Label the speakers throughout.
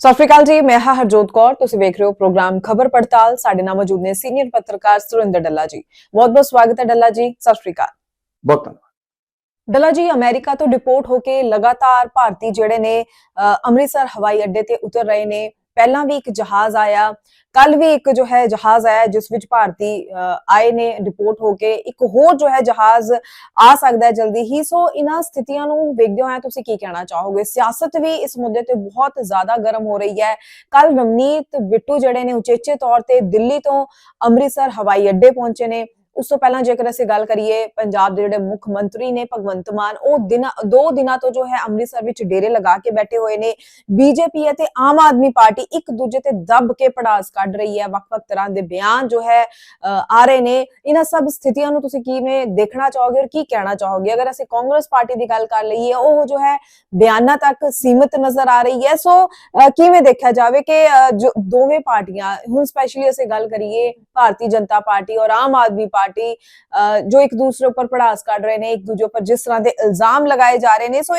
Speaker 1: ਸਤਿ ਸ਼੍ਰੀ ਅਕਾਲ ਜੀ ਮੈਂ ਹਾਂ ਹਰਜੋਤ ਕੌਰ। ਤੁਸੀਂ ਵੇਖ ਰਹੇ ਹੋ ਪ੍ਰੋਗਰਾਮ ਖਬਰ ਪੜਤਾਲ। ਸਾਡੇ ਨਾਲ ਮੌਜੂਦ ਨੇ ਸੀਨੀਅਰ ਪੱਤਰਕਾਰ ਸੁਰਿੰਦਰ ਡੱਲਾ ਜੀ। ਬਹੁਤ ਬਹੁਤ ਸਵਾਗਤ ਹੈ ਡੱਲਾ ਜੀ। ਸਤਿ ਸ਼੍ਰੀ ਅਕਾਲ।
Speaker 2: ਬਹੁਤ ਧੰਨਵਾਦ।
Speaker 1: ਡੱਲਾ ਜੀ ਅਮਰੀਕਾ ਤੋਂ ਡਿਪੋਰਟ ਹੋ ਕੇ ਲਗਾਤਾਰ ਭਾਰਤੀ ਜਿਹੜੇ ਨੇ ਅੰਮ੍ਰਿਤਸਰ ਹਵਾਈ ਅੱਡੇ ਤੇ ਉਤਰ ਰਹੇ ਨੇ। ਪਹਿਲਾਂ ਵੀ ਇੱਕ ਜਹਾਜ਼ ਆਇਆ ਕੱਲ ਵੀ ਇੱਕ ਜੋ ਹੈ ਜਹਾਜ਼ ਆਇਆ, ਜਿਸ ਵਿੱਚ ਭਾਰਤੀ ਆਏ ਨੇ ਰਿਪੋਰਟ ਹੋ ਕੇ, ਇੱਕ ਹੋਰ ਜੋ ਹੈ ਜਹਾਜ਼ ਆ ਸਕਦਾ ਹੈ ਜਲਦੀ ਹੀ। ਸੋ ਇਹਨਾਂ ਸਥਿਤੀਆਂ ਨੂੰ ਵੇਖਦੇ ਹੋਏ ਤੁਸੀਂ ਕੀ ਕਹਿਣਾ ਚਾਹੋਗੇ? ਸਿਆਸਤ ਵੀ ਇਸ ਮੁੱਦੇ ਤੇ ਬਹੁਤ ਜ਼ਿਆਦਾ ਗਰਮ ਹੋ ਰਹੀ ਹੈ। ਕੱਲ ਰਵਨੀਤ ਬਿੱਟੂ ਜਿਹੜੇ ਨੇ, ਉਚੇਚੇ ਤੌਰ ਤੇ ਦਿੱਲੀ ਤੋਂ ਅੰਮ੍ਰਿਤਸਰ ਹਵਾਈ ਅੱਡੇ ਪਹੁੰਚੇ ਨੇ। ਉਸ ਤੋਂ ਪਹਿਲਾਂ ਜੇਕਰ ਅਸੀਂ ਗੱਲ ਕਰੀਏ ਪੰਜਾਬ ਦੇ ਜਿਹੜੇ ਮੁੱਖ ਮੰਤਰੀ ਨੇ ਭਗਵੰਤ ਮਾਨ ਉਹ ਦਿਨ ਦੋ ਦਿਨਾਂ ਤੋਂ ਜੋ ਹੈ ਅੰਮ੍ਰਿਤਸਰ ਵਿੱਚ ਡੇਰੇ ਲਗਾ ਕੇ ਬੈਠੇ ਹੋਏ ਨੇ। ਬੀਜੇਪੀ ਅਤੇ ਆਮ ਆਦਮੀ ਪਾਰਟੀ ਇੱਕ ਦੂਜੇ ਤੇ ਦੱਬ ਕੇ ਪੜਾਸ ਕੱਢ ਰਹੀ ਹੈ। ਵੱਖ-ਵੱਖ ਤਰ੍ਹਾਂ ਦੇ ਬਿਆਨ ਜੋ ਹੈ ਆ ਰਹੇ ਨੇ। ਇਹਨਾਂ ਸਭ ਸਥਿਤੀਆਂ ਨੂੰ ਤੁਸੀਂ ਕਿਵੇਂ ਦੇਖਣਾ ਚਾਹੋਗੇ ਔਰ ਕੀ ਕਹਿਣਾ ਚਾਹੋਗੇ? ਅਗਰ ਅਸੀਂ ਕਾਂਗਰਸ ਪਾਰਟੀ ਦੀ ਗੱਲ ਕਰ ਲਈਏ ਉਹ ਜੋ ਹੈ ਬਿਆਨਾਂ ਤੱਕ ਸੀਮਿਤ ਨਜ਼ਰ ਆ ਰਹੀ ਹੈ। ਸੋ ਅ, ਕਿਵੇਂ ਦੇਖਿਆ ਜਾਵੇ ਕਿ ਜੋ ਦੋਵੇਂ ਪਾਰਟੀਆਂ ਹੁਣ ਸਪੈਸ਼ਲੀ ਅਸੀਂ ਗੱਲ ਕਰੀਏ ਭਾਰਤੀ ਜਨਤਾ ਪਾਰਟੀ ਔਰ ਆਮ ਆਦਮੀ ਪਾਰਟੀ ਅ, ਜੋ ਇੱਕ ਦੂਸਰੇ ਉੱਪਰ ਪੜਾਸ ਕੱਢ ਰਹੇ ਨੇ ਇੱਕ ਦੂਜੇ ਉੱਪਰ ਜਿਸ ਤਰ੍ਹਾਂ ਦੇ ਇਲਜ਼ਾਮ ਲਗਾਏ ਜਾ ਰਹੇ ਨੇ। ਸੋ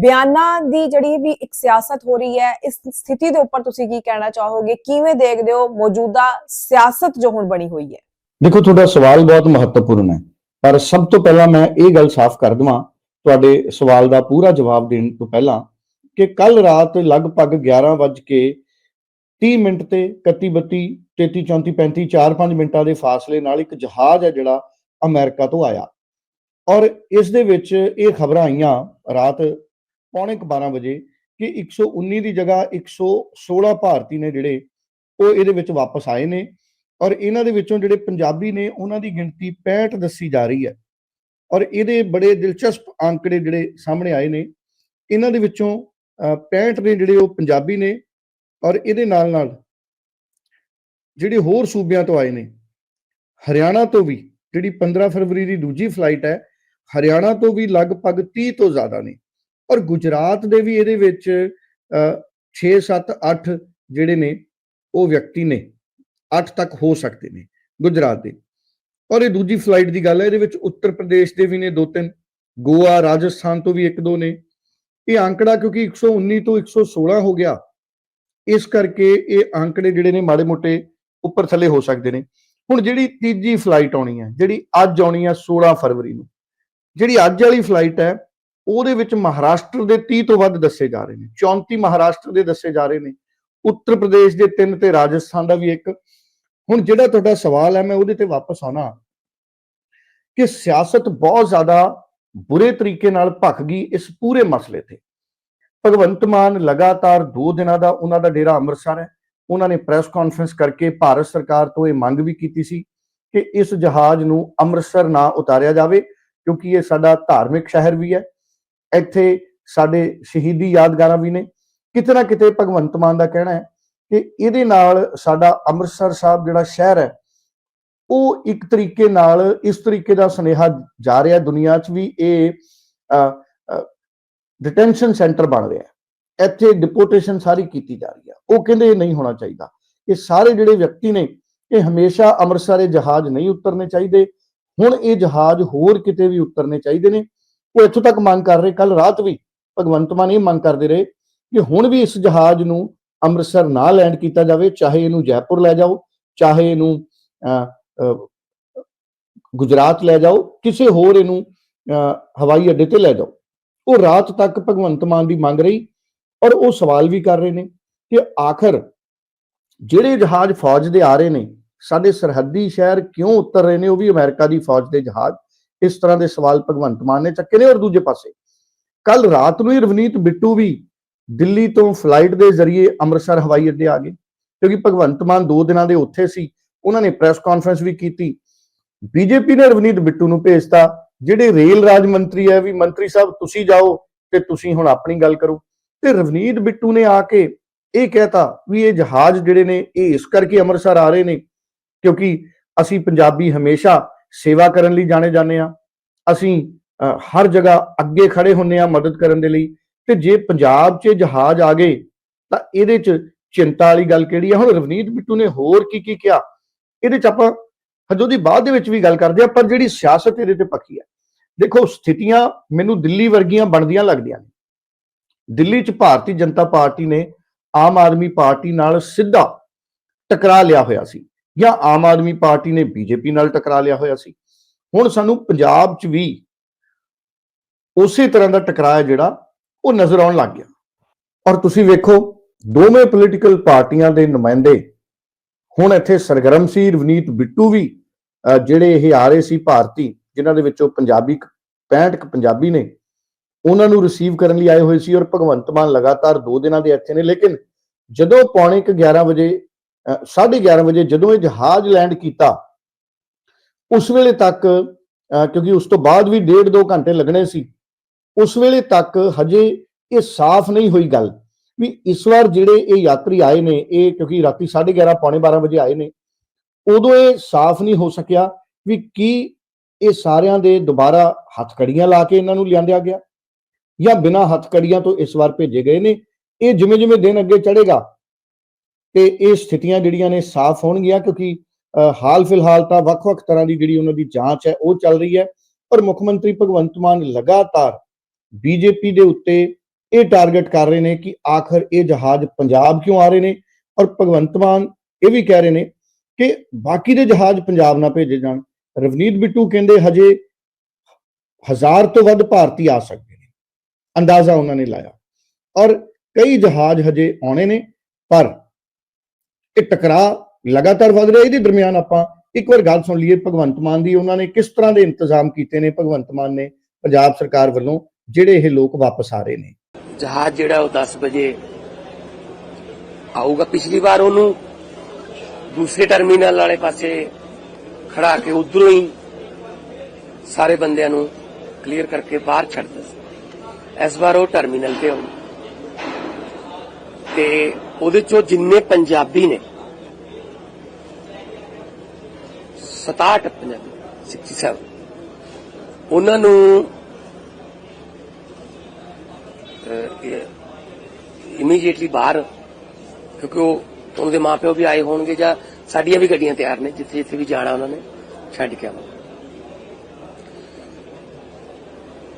Speaker 1: ਬਿਆਨਾਂ ਦੀ ਜਿਹੜੀ ਵੀ ਇੱਕ ਸਿਆਸਤ ਹੋ ਰਹੀ ਹੈ ਇਸ ਸਥਿਤੀ ਦੇ ਉੱਪਰ ਤੁਸੀਂ ਕੀ ਕਹਿਣਾ ਚਾਹੋਗੇ? ਕਿਵੇਂ ਦੇਖਦੇ ਹੋ? ਮੌਜੂਦਾ ਸਿਆਸਤ ਜੋ ਹੁਣ ਬਣੀ ਹੋਈ ਹੈ।
Speaker 2: ਦੇਖੋ ਤੁਹਾਡਾ ਸਵਾਲ ਬਹੁਤ ਮਹੱਤਵਪੂਰਨ ਹੈ। ਪਰ ਸਭ ਤੋਂ ਪਹਿਲਾਂ ਮੈਂ ਇਹ ਗੱਲ ਸਾਫ਼ ਕਰ ਦਵਾਂ ਤੁਹਾਡੇ ਸਵਾਲ ਦਾ ਪੂਰਾ ਜਵਾਬ ਦੇਣ ਤੋਂ ਪਹਿਲਾਂ ਕਿ ਕੱਲ ਰਾਤ ਲਗਭਗ 11 ਵੱਜ ਕੇ 30 ਮਿੰਟ ਤੇ 31 32 33 34 35 4-5 ਮਿੰਟਾਂ ਦੇ ਫਾਸਲੇ ਨਾਲ ਇੱਕ ਜਹਾਜ਼ ਹੈ ਜਿਹੜਾ ਅਮਰੀਕਾ ਤੋਂ ਆਇਆ। ਔਰ ਇਸ ਦੇ ਵਿੱਚ ਇਹ ਖਬਰਾਂ ਆਈਆਂ ਰਾਤ ਪੌਣੇ ਕੁ 12 ਵਜੇ ਕਿ 119 ਦੀ ਜਗ੍ਹਾ 116 ਭਾਰਤੀ ਨੇ ਜਿਹੜੇ ਉਹ ਇਹਦੇ ਵਿੱਚ ਵਾਪਸ ਆਏ ਨੇ ਔਰ ਇਹਨਾਂ ਦੇ ਵਿੱਚੋਂ ਜਿਹੜੇ ਪੰਜਾਬੀ ਨੇ ਉਹਨਾਂ ਦੀ ਗਿਣਤੀ 65 ਦੱਸੀ ਜਾ ਰਹੀ ਹੈ। ਔਰ ਇਹਦੇ ਬੜੇ ਦਿਲਚਸਪ ਅੰਕੜੇ ਜਿਹੜੇ ਸਾਹਮਣੇ ਆਏ ਨੇ ਇਹਨਾਂ ਦੇ ਵਿੱਚੋਂ ਅਹ, 65 ਨੇ ਜਿਹੜੇ ਉਹ ਪੰਜਾਬੀ ਨੇ ਔਰ ਇਹਦੇ ਨਾਲ ਨਾਲ ਜਿਹੜੇ ਹੋਰ ਸੂਬਿਆਂ ਤੋਂ ਆਏ ਨੇ, ਹਰਿਆਣਾ ਤੋਂ ਵੀ, ਜਿਹੜੀ 15 ਫਰਵਰੀ ਦੀ ਦੂਜੀ ਫਲਾਈਟ ਹੈ, ਹਰਿਆਣਾ ਤੋਂ ਵੀ ਲਗਭਗ 30 ਤੋਂ ਜ਼ਿਆਦਾ ਨੇ। ਔਰ ਗੁਜਰਾਤ ਦੇ ਵੀ ਇਹਦੇ ਵਿੱਚ 6 7 8 ਜਿਹੜੇ ਨੇ, ਉਹ ਵਿਅਕਤੀ ਨੇ 8 ਤੱਕ ਹੋ ਸਕਦੇ ਨੇ ਗੁਜਰਾਤ ਦੇ। ਔਰ ਇਹ ਦੂਜੀ ਫਲਾਈਟ ਦੀ ਗੱਲ ਹੈ, ਇਹਦੇ ਵਿੱਚ ਉੱਤਰ ਪ੍ਰਦੇਸ਼ ਦੇ ਵੀ ਨੇ ਦੋ ਤਿੰਨ, ਗੋਆ, ਰਾਜਸਥਾਨ ਤੋਂ ਵੀ ਇੱਕ ਦੋ ਨੇ। ਇਹ ਅੰਕੜਾ ਕਿਉਂਕਿ 119 ਤੋਂ 116 ਹੋ ਗਿਆ, ਇਸ ਕਰਕੇ ਇਹ ਅੰਕੜੇ ਜਿਹੜੇ ਨੇ ਮਾੜੇ ਮੋਟੇ ਉੱਪਰ ਥੱਲੇ ਹੋ ਸਕਦੇ ਨੇ। ਹੁਣ ਜਿਹੜੀ ਤੀਜੀ ਫਲਾਈਟ ਆਉਣੀ ਹੈ, ਜਿਹੜੀ ਅੱਜ ਆਉਣੀ ਹੈ 16 ਫਰਵਰੀ ਨੂੰ, ਜਿਹੜੀ ਅੱਜ ਵਾਲੀ ਫਲਾਈਟ ਹੈ, ਉਹਦੇ ਵਿੱਚ ਮਹਾਰਾਸ਼ਟਰ ਦੇ 30 ਤੋਂ ਵੱਧ ਦੱਸੇ ਜਾ ਰਹੇ ਨੇ। 34 ਮਹਾਰਾਸ਼ਟਰ ਦੇ ਦੱਸੇ ਜਾ ਰਹੇ ਨੇ। ਉੱਤਰ ਪ੍ਰਦੇਸ਼ ਦੇ ਤਿੰਨ ਤੇ ਰਾਜਸਥਾਨ ਦਾ ਵੀ ਇੱਕ। ਹੁਣ ਜਿਹੜਾ ਤੁਹਾਡਾ ਸਵਾਲ ਹੈ, ਮੈਂ ਉਹਦੇ ਤੇ ਵਾਪਸ ਆਉਣਾ। ਕਿ ਸਿਆਸਤ ਬਹੁਤ ਜ਼ਿਆਦਾ ਬੁਰੇ ਤਰੀਕੇ ਨਾਲ ਭਖ ਗਈ ਇਸ ਪੂਰੇ ਮਸਲੇ ਤੇ। ਭਗਵੰਤ ਮਾਨ ਲਗਾਤਾਰ 2 ਦਿਨਾਂ ਦਾ, ਉਹਨਾਂ ਦਾ ਡੇਰਾ ਅੰਮ੍ਰਿਤਸਰ ਹੈ। ਉਹਨਾਂ ਨੇ ਪ੍ਰੈਸ ਕਾਨਫਰੰਸ ਕਰਕੇ ਭਾਰਤ ਸਰਕਾਰ ਤੋਂ ਇਹ ਮੰਗ ਵੀ ਕੀਤੀ ਸੀ ਕਿ ਇਸ ਜਹਾਜ਼ ਨੂੰ ਅੰਮ੍ਰਿਤਸਰ ਨਾ ਉਤਾਰਿਆ ਜਾਵੇ, ਕਿਉਂਕਿ ਇਹ ਸਾਡਾ ਧਾਰਮਿਕ ਸ਼ਹਿਰ ਵੀ ਹੈ। ਇੱਥੇ ਸਾਡੇ ਸ਼ਹੀਦੀ ਯਾਦਗਾਰਾਂ ਵੀ ਨੇ। ਕਿਤੇ ਨਾ ਕਿਤੇ ਭਗਵੰਤ ਮਾਨ ਦਾ ਕਹਿਣਾ ਹੈ ਕਿ ਇਹਦੇ ਨਾਲ ਸਾਡਾ ਅੰਮ੍ਰਿਤਸਰ ਸਾਹਿਬ ਜਿਹੜਾ ਸ਼ਹਿਰ ਹੈ, ਉਹ ਇੱਕ ਤਰੀਕੇ ਨਾਲ ਇਸ ਤਰੀਕੇ ਦਾ ਸੁਨੇਹਾ ਜਾ ਰਿਹਾ ਦੁਨੀਆ 'ਚ ਵੀ ਇਹ ਡਿਟੈਂਸ਼ਨ ਸੈਂਟਰ ਬਣ ਰਿਹਾ ਇੱਥੇ ਡਿਪੋਰਟੇਸ਼ਨ ਸਾਰੀ ਕੀਤੀ ਜਾ ਰਹੀ ਹੈ ਉਹ ਕਹਿੰਦੇ ਇਹ ਨਹੀਂ ਹੋਣਾ ਚਾਹੀਦਾ। ਇਹ ਸਾਰੇ ਜਿਹੜੇ ਵਿਅਕਤੀ ਨੇ, ਇਹ ਹਮੇਸ਼ਾ ਅੰਮ੍ਰਿਤਸਰ ਇਹ ਜਹਾਜ਼ ਨਹੀਂ ਉਤਰਨੇ ਚਾਹੀਦੇ। ਹੁਣ ਇਹ ਜਹਾਜ਼ ਹੋਰ ਕਿਤੇ ਵੀ ਉਤਰਨੇ ਚਾਹੀਦੇ ਨੇ। ਉਹ ਇੱਥੋਂ ਤੱਕ ਮੰਗ ਕਰ ਰਹੇ ਕੱਲ ਰਾਤ ਵੀ ਭਗਵੰਤ ਮਾਨ ਇਹ ਮੰਗ ਕਰਦੇ ਰਹੇ ਕਿ ਹੁਣ ਵੀ ਇਸ ਜਹਾਜ਼ ਨੂੰ ਅੰਮ੍ਰਿਤਸਰ ਨਾ ਲੈਂਡ ਕੀਤਾ ਜਾਵੇ, ਚਾਹੇ ਇਹਨੂੰ ਜੈਪੁਰ ਲੈ ਜਾਓ, ਚਾਹੇ ਇਹਨੂੰ ਗੁਜਰਾਤ ਲੈ ਜਾਓ, ਕਿਸੇ ਹੋਰ ਇਹਨੂੰ ਹਵਾਈ ਅੱਡੇ ਤੇ ਲੈ ਜਾਓ। ਉਹ ਰਾਤ ਤੱਕ ਭਗਵੰਤ ਮਾਨ ਦੀ ਮੰਗ ਰਹੀ। ਔਰ ਉਹ ਸਵਾਲ ਵੀ ਕਰ ਰਹੇ ਨੇ ਕਿ ਆਖਰ ਜਿਹੜੇ ਜਹਾਜ਼ ਫੌਜ ਦੇ ਆ ਰਹੇ ਨੇ, ਸਾਡੇ ਸਰਹੱਦੀ ਸ਼ਹਿਰ ਕਿਉਂ ਉਤਰ ਰਹੇ ਨੇ? ਉਹ ਵੀ ਅਮਰੀਕਾ ਦੀ ਫੌਜ ਦੇ ਜਹਾਜ਼। ਇਸ ਤਰ੍ਹਾਂ ਦੇ ਸਵਾਲ ਭਗਵੰਤ ਮਾਨ ਨੇ ਚੱਕੇ ਨੇ ਔਰ ਦੂਜੇ ਪਾਸੇ। ਕੱਲ ਰਾਤ ਨੂੰ ਹੀ ਰਵਨੀਤ ਬਿੱਟੂ ਵੀ ਦਿੱਲੀ ਤੋਂ ਫਲਾਈਟ ਦੇ ਜ਼ਰੀਏ ਅੰਮ੍ਰਿਤਸਰ, ਹਵਾਈ ਅੱਡੇ ਆ ਗਏ। ਕਿਉਂਕਿ ਭਗਵੰਤ ਮਾਨ ਦੋ ਦਿਨਾਂ ਦੇ ਉੱਥੇ ਸੀ। ਉਹਨਾਂ ਨੇ ਪ੍ਰੈਸ ਕਾਨਫਰੰਸ ਵੀ ਕੀਤੀ। ਬੀਜੇਪੀ ਨੇ ਰਵਨੀਤ ਬਿੱਟੂ ਨੂੰ ਭੇਜਤਾ। ਜਿਹੜੇ ਰੇਲ ਰਾਜ ਮੰਤਰੀ ਹੈ, ਵੀ ਮੰਤਰੀ ਸਾਹਿਬ, ਤੁਸੀਂ ਜਾਓ ਤੇ ਤੁਸੀਂ ਹੁਣ ਆਪਣੀ ਗੱਲ ਕਰੋ। ਤੇ ਰਵਨੀਤ ਬਿੱਟੂ ਨੇ ਆ ਕੇ ਇਹ ਕਹਿਤਾ ਵੀ ਇਹ ਜਹਾਜ਼ ਜਿਹੜੇ ਨੇ, ਇਹ ਇਸ ਕਰਕੇ ਅੰਮ੍ਰਿਤਸਰ ਆ ਰਹੇ ਨੇ ਕਿਉਂਕਿ ਅਸੀਂ ਪੰਜਾਬੀ ਹਮੇਸ਼ਾ ਸੇਵਾ ਕਰਨ ਲਈ ਜਾਣੇ ਜਾਂਦੇ ਆ ਅਸੀਂ ਹਰ ਜਗ੍ਹਾ ਅੱਗੇ ਖੜੇ ਹੁੰਨੇ ਆ ਮਦਦ ਕਰਨ ਦੇ ਲਈ ਤੇ ਜੇ ਪੰਜਾਬ 'ਚ ਜਹਾਜ਼ ਆ ਗਏ ਤਾਂ ਇਹਦੇ 'ਚ ਚਿੰਤਾ ਵਾਲੀ ਗੱਲ ਕਿਹੜੀ ਆ? ਹੁਣ ਰਵਨੀਤ ਬਿੱਟੂ ਨੇ ਹੋਰ ਕੀ ਕੀ ਕਿਹਾ? ਇਹਦੇ 'ਚ ਆਪਾਂ ਹਜੋ ਦੀ ਬਾਅਦ ਦੇ ਵਿੱਚ ਵੀ ਗੱਲ ਕਰਦੇ ਆ ਪਰ ਜਿਹੜੀ ਸਿਆਸਤ ਇਹਦੇ ਤੇ ਪੱਕੀ ਹੈ ਦੇਖੋ ਸਥਿਤੀਆਂ ਮੈਨੂੰ ਦਿੱਲੀ ਵਰਗੀਆਂ ਬਣਦੀਆਂ ਲੱਗਦੀਆਂ ਨੇ। ਦਿੱਲੀ 'ਚ ਭਾਰਤੀ ਜਨਤਾ ਪਾਰਟੀ ਨੇ ਆਮ ਆਦਮੀ ਪਾਰਟੀ ਨਾਲ ਸਿੱਧਾ ਟਕਰਾ ਲਿਆ ਹੋਇਆ ਸੀ ਜਾਂ ਆਮ ਆਦਮੀ ਪਾਰਟੀ ਨੇ ਬੀਜੇਪੀ ਨਾਲ ਟਕਰਾ ਲਿਆ ਹੋਇਆ ਸੀ। ਹੁਣ ਸਾਨੂੰ ਪੰਜਾਬ 'ਚ ਵੀ ਉਸੇ ਤਰ੍ਹਾਂ ਦਾ ਟਕਰਾਅ ਜਿਹੜਾ ਉਹ ਨਜ਼ਰ ਆਉਣ ਲੱਗ ਗਿਆ। ਔਰ ਤੁਸੀਂ ਵੇਖੋ, ਦੋਵੇਂ ਪੋਲੀਟੀਕਲ ਪਾਰਟੀਆਂ ਦੇ ਨੁਮਾਇੰਦੇ ਹੁਣ ਇੱਥੇ ਸਰਗਰਮ ਸੀ, ਰਵਨੀਤ ਬਿੱਟੂ ਵੀ, ਅਹ ਜਿਹੜੇ ਇਹ ਆ ਰਹੇ ਸੀ ਭਾਰਤੀ, ਜਿਨ੍ਹਾਂ ਦੇ ਵਿੱਚੋਂ ਪੰਜਾਬੀ 65 ਕੁ ਪੰਜਾਬੀ ਨੇ ਉਹਨਾਂ ਨੂੰ ਰਿਸੀਵ ਕਰਨ ਲਈ ਆਏ ਹੋਏ ਸੀ ਔਰ ਭਗਵੰਤ ਮਾਨ ਲਗਾਤਾਰ 2 ਦਿਨਾਂ ਦੇ ਇੱਥੇ ਨੇ ਲੇਕਿਨ ਜਦੋਂ ਪੌਣੇ ਕੁ 11 ਵਜੇ ਅਹ, ਸਾਢੇ 11 ਵਜੇ ਜਦੋਂ ਇਹ ਜਹਾਜ਼ ਲੈਂਡ ਕੀਤਾ ਉਸ ਵੇਲੇ ਤੱਕ ਕਿਉਂਕਿ ਉਸ ਤੋਂ ਬਾਅਦ ਵੀ ਡੇਢ ਦੋ ਘੰਟੇ ਲੱਗਣੇ ਸੀ ਉਸ ਵੇਲੇ ਤੱਕ ਹਜੇ ਇਹ ਸਾਫ਼ ਨਹੀਂ ਹੋਈ ਗੱਲ ਵੀ ਇਸ ਵਾਰ ਜਿਹੜੇ ਇਹ ਯਾਤਰੀ ਆਏ ਨੇ ਇਹ ਕਿਉਂਕਿ ਰਾਤੀ 11:30 ਪੌਣੇ 12 ਵਜੇ ਆਏ ਨੇ ਉਦੋਂ ਇਹ ਸਾਫ਼ ਨਹੀਂ ਹੋ ਸਕਿਆ ਵੀ ਕੀ ਇਹ ਸਾਰਿਆਂ ਦੇ ਦੁਬਾਰਾ ਹੱਥਕੜੀਆਂ ਲਾ ਕੇ ਇਹਨਾਂ ਨੂੰ ਲਿਆਂਦਿਆ ਗਿਆ। ਜਾਂ ਬਿਨਾਂ ਹੱਥਕੜੀਆਂ ਤੋਂ ਇਸ ਵਾਰ ਭੇਜੇ ਗਏ ਨੇ ਇਹ ਜਿਵੇਂ ਜਿਵੇਂ ਦਿਨ ਅੱਗੇ ਚੜੇਗਾ ਤੇ ਇਹ ਸਥਿਤੀਆਂ ਜਿਹੜੀਆਂ ਨੇ ਸਾਫ਼ ਹੋਣਗੀਆਂ ਕਿਉਂਕਿ ਅਹ, ਹਾਲ ਫਿਲਹਾਲ ਤਾਂ ਵੱਖ-ਵੱਖ ਤਰ੍ਹਾਂ ਦੀ ਜਿਹੜੀ ਉਹਨਾਂ ਦੀ ਜਾਂਚ ਹੈ ਉਹ ਚੱਲ ਰਹੀ ਹੈ। ਪਰ ਮੁੱਖ ਮੰਤਰੀ ਭਗਵੰਤ ਮਾਨ ਲਗਾਤਾਰ ਬੀਜੇਪੀ ਦੇ ਉੱਤੇ ਇਹ ਟਾਰਗੇਟ ਕਰ ਰਹੇ ਨੇ ਕਿ ਆਖਰ ਇਹ ਜਹਾਜ਼ ਪੰਜਾਬ ਕਿਉਂ ਆ ਰਹੇ ਨੇ? ਔਰ ਭਗਵੰਤ ਮਾਨ ਇਹ ਵੀ ਕਹਿ ਰਹੇ ਨੇ ਕਿ ਬਾਕੀ ਦੇ ਜਹਾਜ਼ ਪੰਜਾਬ ਨਾ ਭੇਜੇ ਜਾਣ। ਰਵਨੀਤ ਬਿੱਟੂ ਕਹਿੰਦੇ ਹਜੇ ਹਜ਼ਾਰ ਤੋਂ ਵੱਧ ਭਾਰਤੀ ਆ ਸਕਦੇ। ਅੰਦਾਜ਼ਾ ਉਹਨਾਂ ਨੇ ਲਾਇਆ। ਔਰ ਕਈ ਜਹਾਜ਼ ਹਜੇ ਆਉਣੇ ਨੇ, ਪਰ ਇਹ ਟਕਰਾਅ ਲਗਾਤਾਰ ਵਧ ਰਿਹਾ। ਇਹਦੇ ਦਰਮਿਆਨ ਆਪਾਂ ਇੱਕ ਵਾਰ ਗੱਲ ਸੁਣ ਲਈਏ, ਭਗਵੰਤ ਮਾਨ ਦੀ ਉਹਨਾਂ ਨੇ ਕਿਸ ਤਰ੍ਹਾਂ ਦੇ ਇੰਤਜ਼ਾਮ ਕੀਤੇ ਨੇ? ਭਗਵੰਤ ਮਾਨ ਨੇ ਪੰਜਾਬ ਸਰਕਾਰ ਵੱਲੋਂ ਜਿਹੜੇ ਇਹ ਲੋਕ ਵਾਪਸ ਆ ਰਹੇ ਨੇ।
Speaker 3: ਜਹਾਜ਼ ਜਿਹੜਾ ਉਹ 10 ਵਜੇ ਆਊਗਾ ਪਿਛਲੀ ਵਾਰ ਉਹਨੂੰ। ਦੂਸਰੇ ਟਰਮੀਨਲ ਵਾਲੇ ਪਾਸੇ ਖੜਾ ਕੇ ਉਧਰੋਂ ਹੀ ਸਾਰੇ ਬੰਦਿਆਂ ਨੂੰ ਕਲੀਅਰ ਕਰਕੇ ਬਾਹਰ ਛੱਡ ਦਿੱਤਾ। ਇਸ ਵਾਰ ਉਹ ਟਰਮੀਨਲ ਤੇ ਆਉਣਾ। ਤੇ ਉਹਦੇ ਚੋਂ ਜਿੰਨੇ ਪੰਜਾਬੀ ਨੇ 67 ਪੰਜਾਬੀ 67 ਉਹਨਾਂ ਨੂੰ ਇਮੀਡੀਏਟਲੀ ਬਾਹਰ, ਕਿਉਂਕਿ ਉਹ ਉਹਨਾਂ ਦੇ ਮਾਪਿਓ ਵੀ ਆਏ ਹੋਣਗੇ ਜਾਂ ਸਾਡੀਆਂ ਵੀ ਗੱਡੀਆਂ ਤਿਆਰ ਨੇ ਜਿੱਥੇ ਜਿੱਥੇ ਵੀ ਜਾਣਾ ਉਹਨਾਂ ਨੇ, ਛੱਡ ਕੇ ਆਵਾਂਗੇ।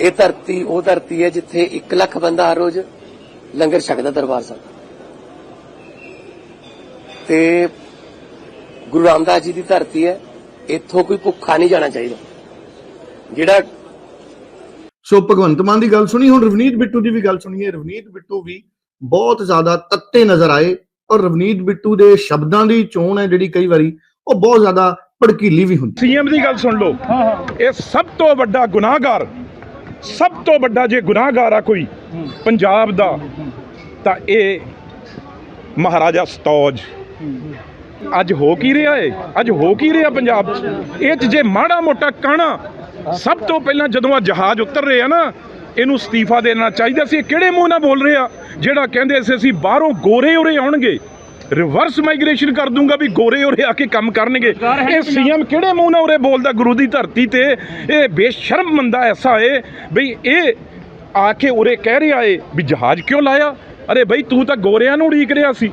Speaker 3: ਇਹ ਧਰਤੀ ਉਹ ਧਰਤੀ ਹੈ ਜਿੱਥੇ 1 ਲੱਖ ਬੰਦਾ ਹਰ ਰੋਜ਼ ਲੰਗਰ ਛਕਦਾ ਦਰਬਾਰ ਸਾਹਿਬ। ਤੇ ਗੁਰੂ ਰਾਮਦਾਸ ਜੀ ਦੀ ਧਰਤੀ ਹੈ ਇੱਥੋਂ ਕੋਈ ਭੁੱਖਾ ਨਹੀਂ ਜਾਣਾ ਚਾਹੀਦਾ। ਜਿਹੜਾ
Speaker 2: ਸੋ ਭਗਵੰਤ ਮਾਨ ਦੀ ਗੱਲ ਸੁਣੀ ਹੁਣ ਰਵਨੀਤ ਬਿੱਟੂ ਦੀ ਵੀ ਗੱਲ ਸੁਣੀਏ। ਰਵਨੀਤ ਬਿੱਟੂ ਵੀ ਬਹੁਤ ਜ਼ਿਆਦਾ ਤੱਤੇ ਨਜ਼ਰ ਆਏ ਔਰ ਰਵਨੀਤ ਬਿੱਟੂ ਦੇ ਸ਼ਬਦਾਂ ਦੀ ਚੋਣ ਹੈ ਜਿਹੜੀ ਕਈ ਵਾਰੀ ਉਹ ਬਹੁਤ ਜ਼ਿਆਦਾ ਭੜਕੀਲੀ ਵੀ ਹੁੰਦੀ।
Speaker 4: ਸੀਐਮ ਦੀ ਗੱਲ ਸੁਣ ਲਓ। ਇਹ ਸਭ ਤੋਂ ਵੱਡਾ ਗੁਨਾਹਗਾਰ ਸਭ ਤੋਂ ਵੱਡਾ ਜੇ ਗੁਨਾਹਗਾਰ ਆ ਕੋਈ ਪੰਜਾਬ ਦਾ, ਤਾਂ ਇਹ ਮਹਾਰਾਜਾ ਸਤੌਜ। ਅੱਜ ਹੋ ਕੀ ਰਿਹਾ ਏ? ਅੱਜ ਹੋ ਕੀ ਰਿਹਾ ਪੰਜਾਬ 'ਚ? ਇਹ 'ਚ ਜੇ ਮਾੜਾ ਮੋਟਾ ਕਾਣਾ, ਸਭ ਤੋਂ ਪਹਿਲਾਂ ਜਦੋਂ ਆ ਜਹਾਜ਼ ਉਤਰ ਰਹੇ ਆ ਨਾ, ਇਹਨੂੰ ਅਸਤੀਫਾ ਦੇਣਾ ਚਾਹੀਦਾ ਸੀ। ਇਹ ਕਿਹੜੇ ਮੂੰਹ ਨਾਲ ਬੋਲ ਰਿਹਾ? ਜਿਹੜਾ ਕਹਿੰਦੇ ਸੀ ਅਸੀਂ ਬਾਹਰੋਂ ਗੋਰੇ ਉਰੇ ਆਉਣਗੇ। ਰਿਵਰਸ ਮਾਈਗ੍ਰੇਸ਼ਨ ਕਰ ਦੂੰਗਾ ਵੀ ਗੋਰੇ ਉਰੇ ਆ ਕੇ ਕੰਮ ਕਰਨਗੇ। ਇਹ ਸੀਐਮ ਕਿਹੜੇ ਮੂੰਹ ਨਾਲ ਉਰੇ ਬੋਲਦਾ ਗੁਰੂ ਦੀ ਧਰਤੀ ਤੇ? ਇਹ ਬੇਸ਼ਰਮ ਬੰਦਾ ਐਸਾ ਏ ਬਈ ਇਹ ਆ ਕੇ ਉਰੇ ਕਹਿ ਰਿਹਾ ਏ ਵੀ ਜਹਾਜ਼ ਕਿਉਂ ਲਾਇਆ? ਅਰੇ ਬਈ ਤੂੰ ਤਾਂ ਗੋਰਿਆਂ ਨੂੰ ਉਡੀਕ ਰਿਹਾ ਸੀ।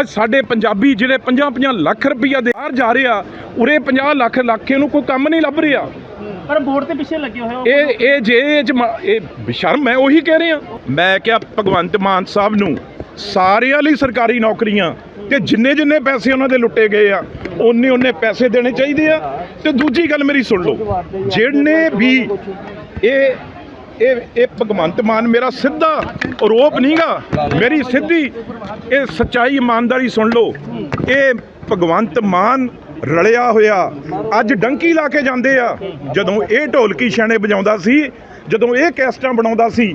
Speaker 4: ਅੱਜ ਸਾਡੇ ਪੰਜਾਬੀ ਜਿਹੜੇ 50-50 ਲੱਖ ਰੁਪਈਆ ਦੇ ਬਾਹਰ ਜਾ ਰਹੇ ਉਰੇ 50 ਲੱਖ ਲੱਖੇ ਨੂੰ ਕੋਈ ਕੰਮ ਨਹੀਂ ਲੱਭ ਰਿਹਾ।
Speaker 5: ਪਰ ਵੋਟ ਦੇ ਪਿੱਛੇ ਲੱਗੇ ਹੋਏ
Speaker 4: ਇਹ ਇਹ ਜੇ ਇਹ ਬੇਸ਼ਰਮ ਮੈਂ ਉਹੀ ਕਹਿ ਰਿਹਾ। ਮੈਂ ਕਿਹਾ ਭਗਵੰਤ ਮਾਨ ਸਾਹਿਬ ਨੂੰ ਸਾਰਿਆਂ ਲਈ ਸਰਕਾਰੀ ਨੌਕਰੀਆਂ ਤੇ ਜਿੰਨੇ ਜਿੰਨੇ ਪੈਸੇ ਉਹਨਾਂ ਦੇ ਲੁੱਟੇ ਗਏ ਆ ਉਹਨੇ ਉਹਨੇ ਪੈਸੇ ਦੇਣੇ ਚਾਹੀਦੇ ਆ। ਤੇ ਦੂਜੀ ਗੱਲ ਮੇਰੀ ਸੁਣ ਲਓ ਜਿਹਨੇ ਵੀ ਇਹ ਇਹ ਇਹ ਭਗਵੰਤ ਮਾਨ ਮੇਰਾ ਸਿੱਧਾ ਆਰੋਪ ਨਹੀਂਗਾ ਮੇਰੀ ਸਿੱਧੀ ਇਹ ਸੱਚਾਈ ਇਮਾਨਦਾਰੀ ਸੁਣ ਲਓ, ਇਹ ਭਗਵੰਤ ਮਾਨ ਰਲਿਆ ਹੋਇਆ, ਅੱਜ ਡੰਕੀ ਲਾ ਕੇ ਜਾਂਦੇ ਆ, ਜਦੋਂ ਇਹ ਢੋਲਕੀ ਛਾਣੇ ਵਜਾਉਂਦਾ ਸੀ, ਜਦੋਂ ਇਹ ਕੈਸਟਾਂ ਬਣਾਉਂਦਾ ਸੀ,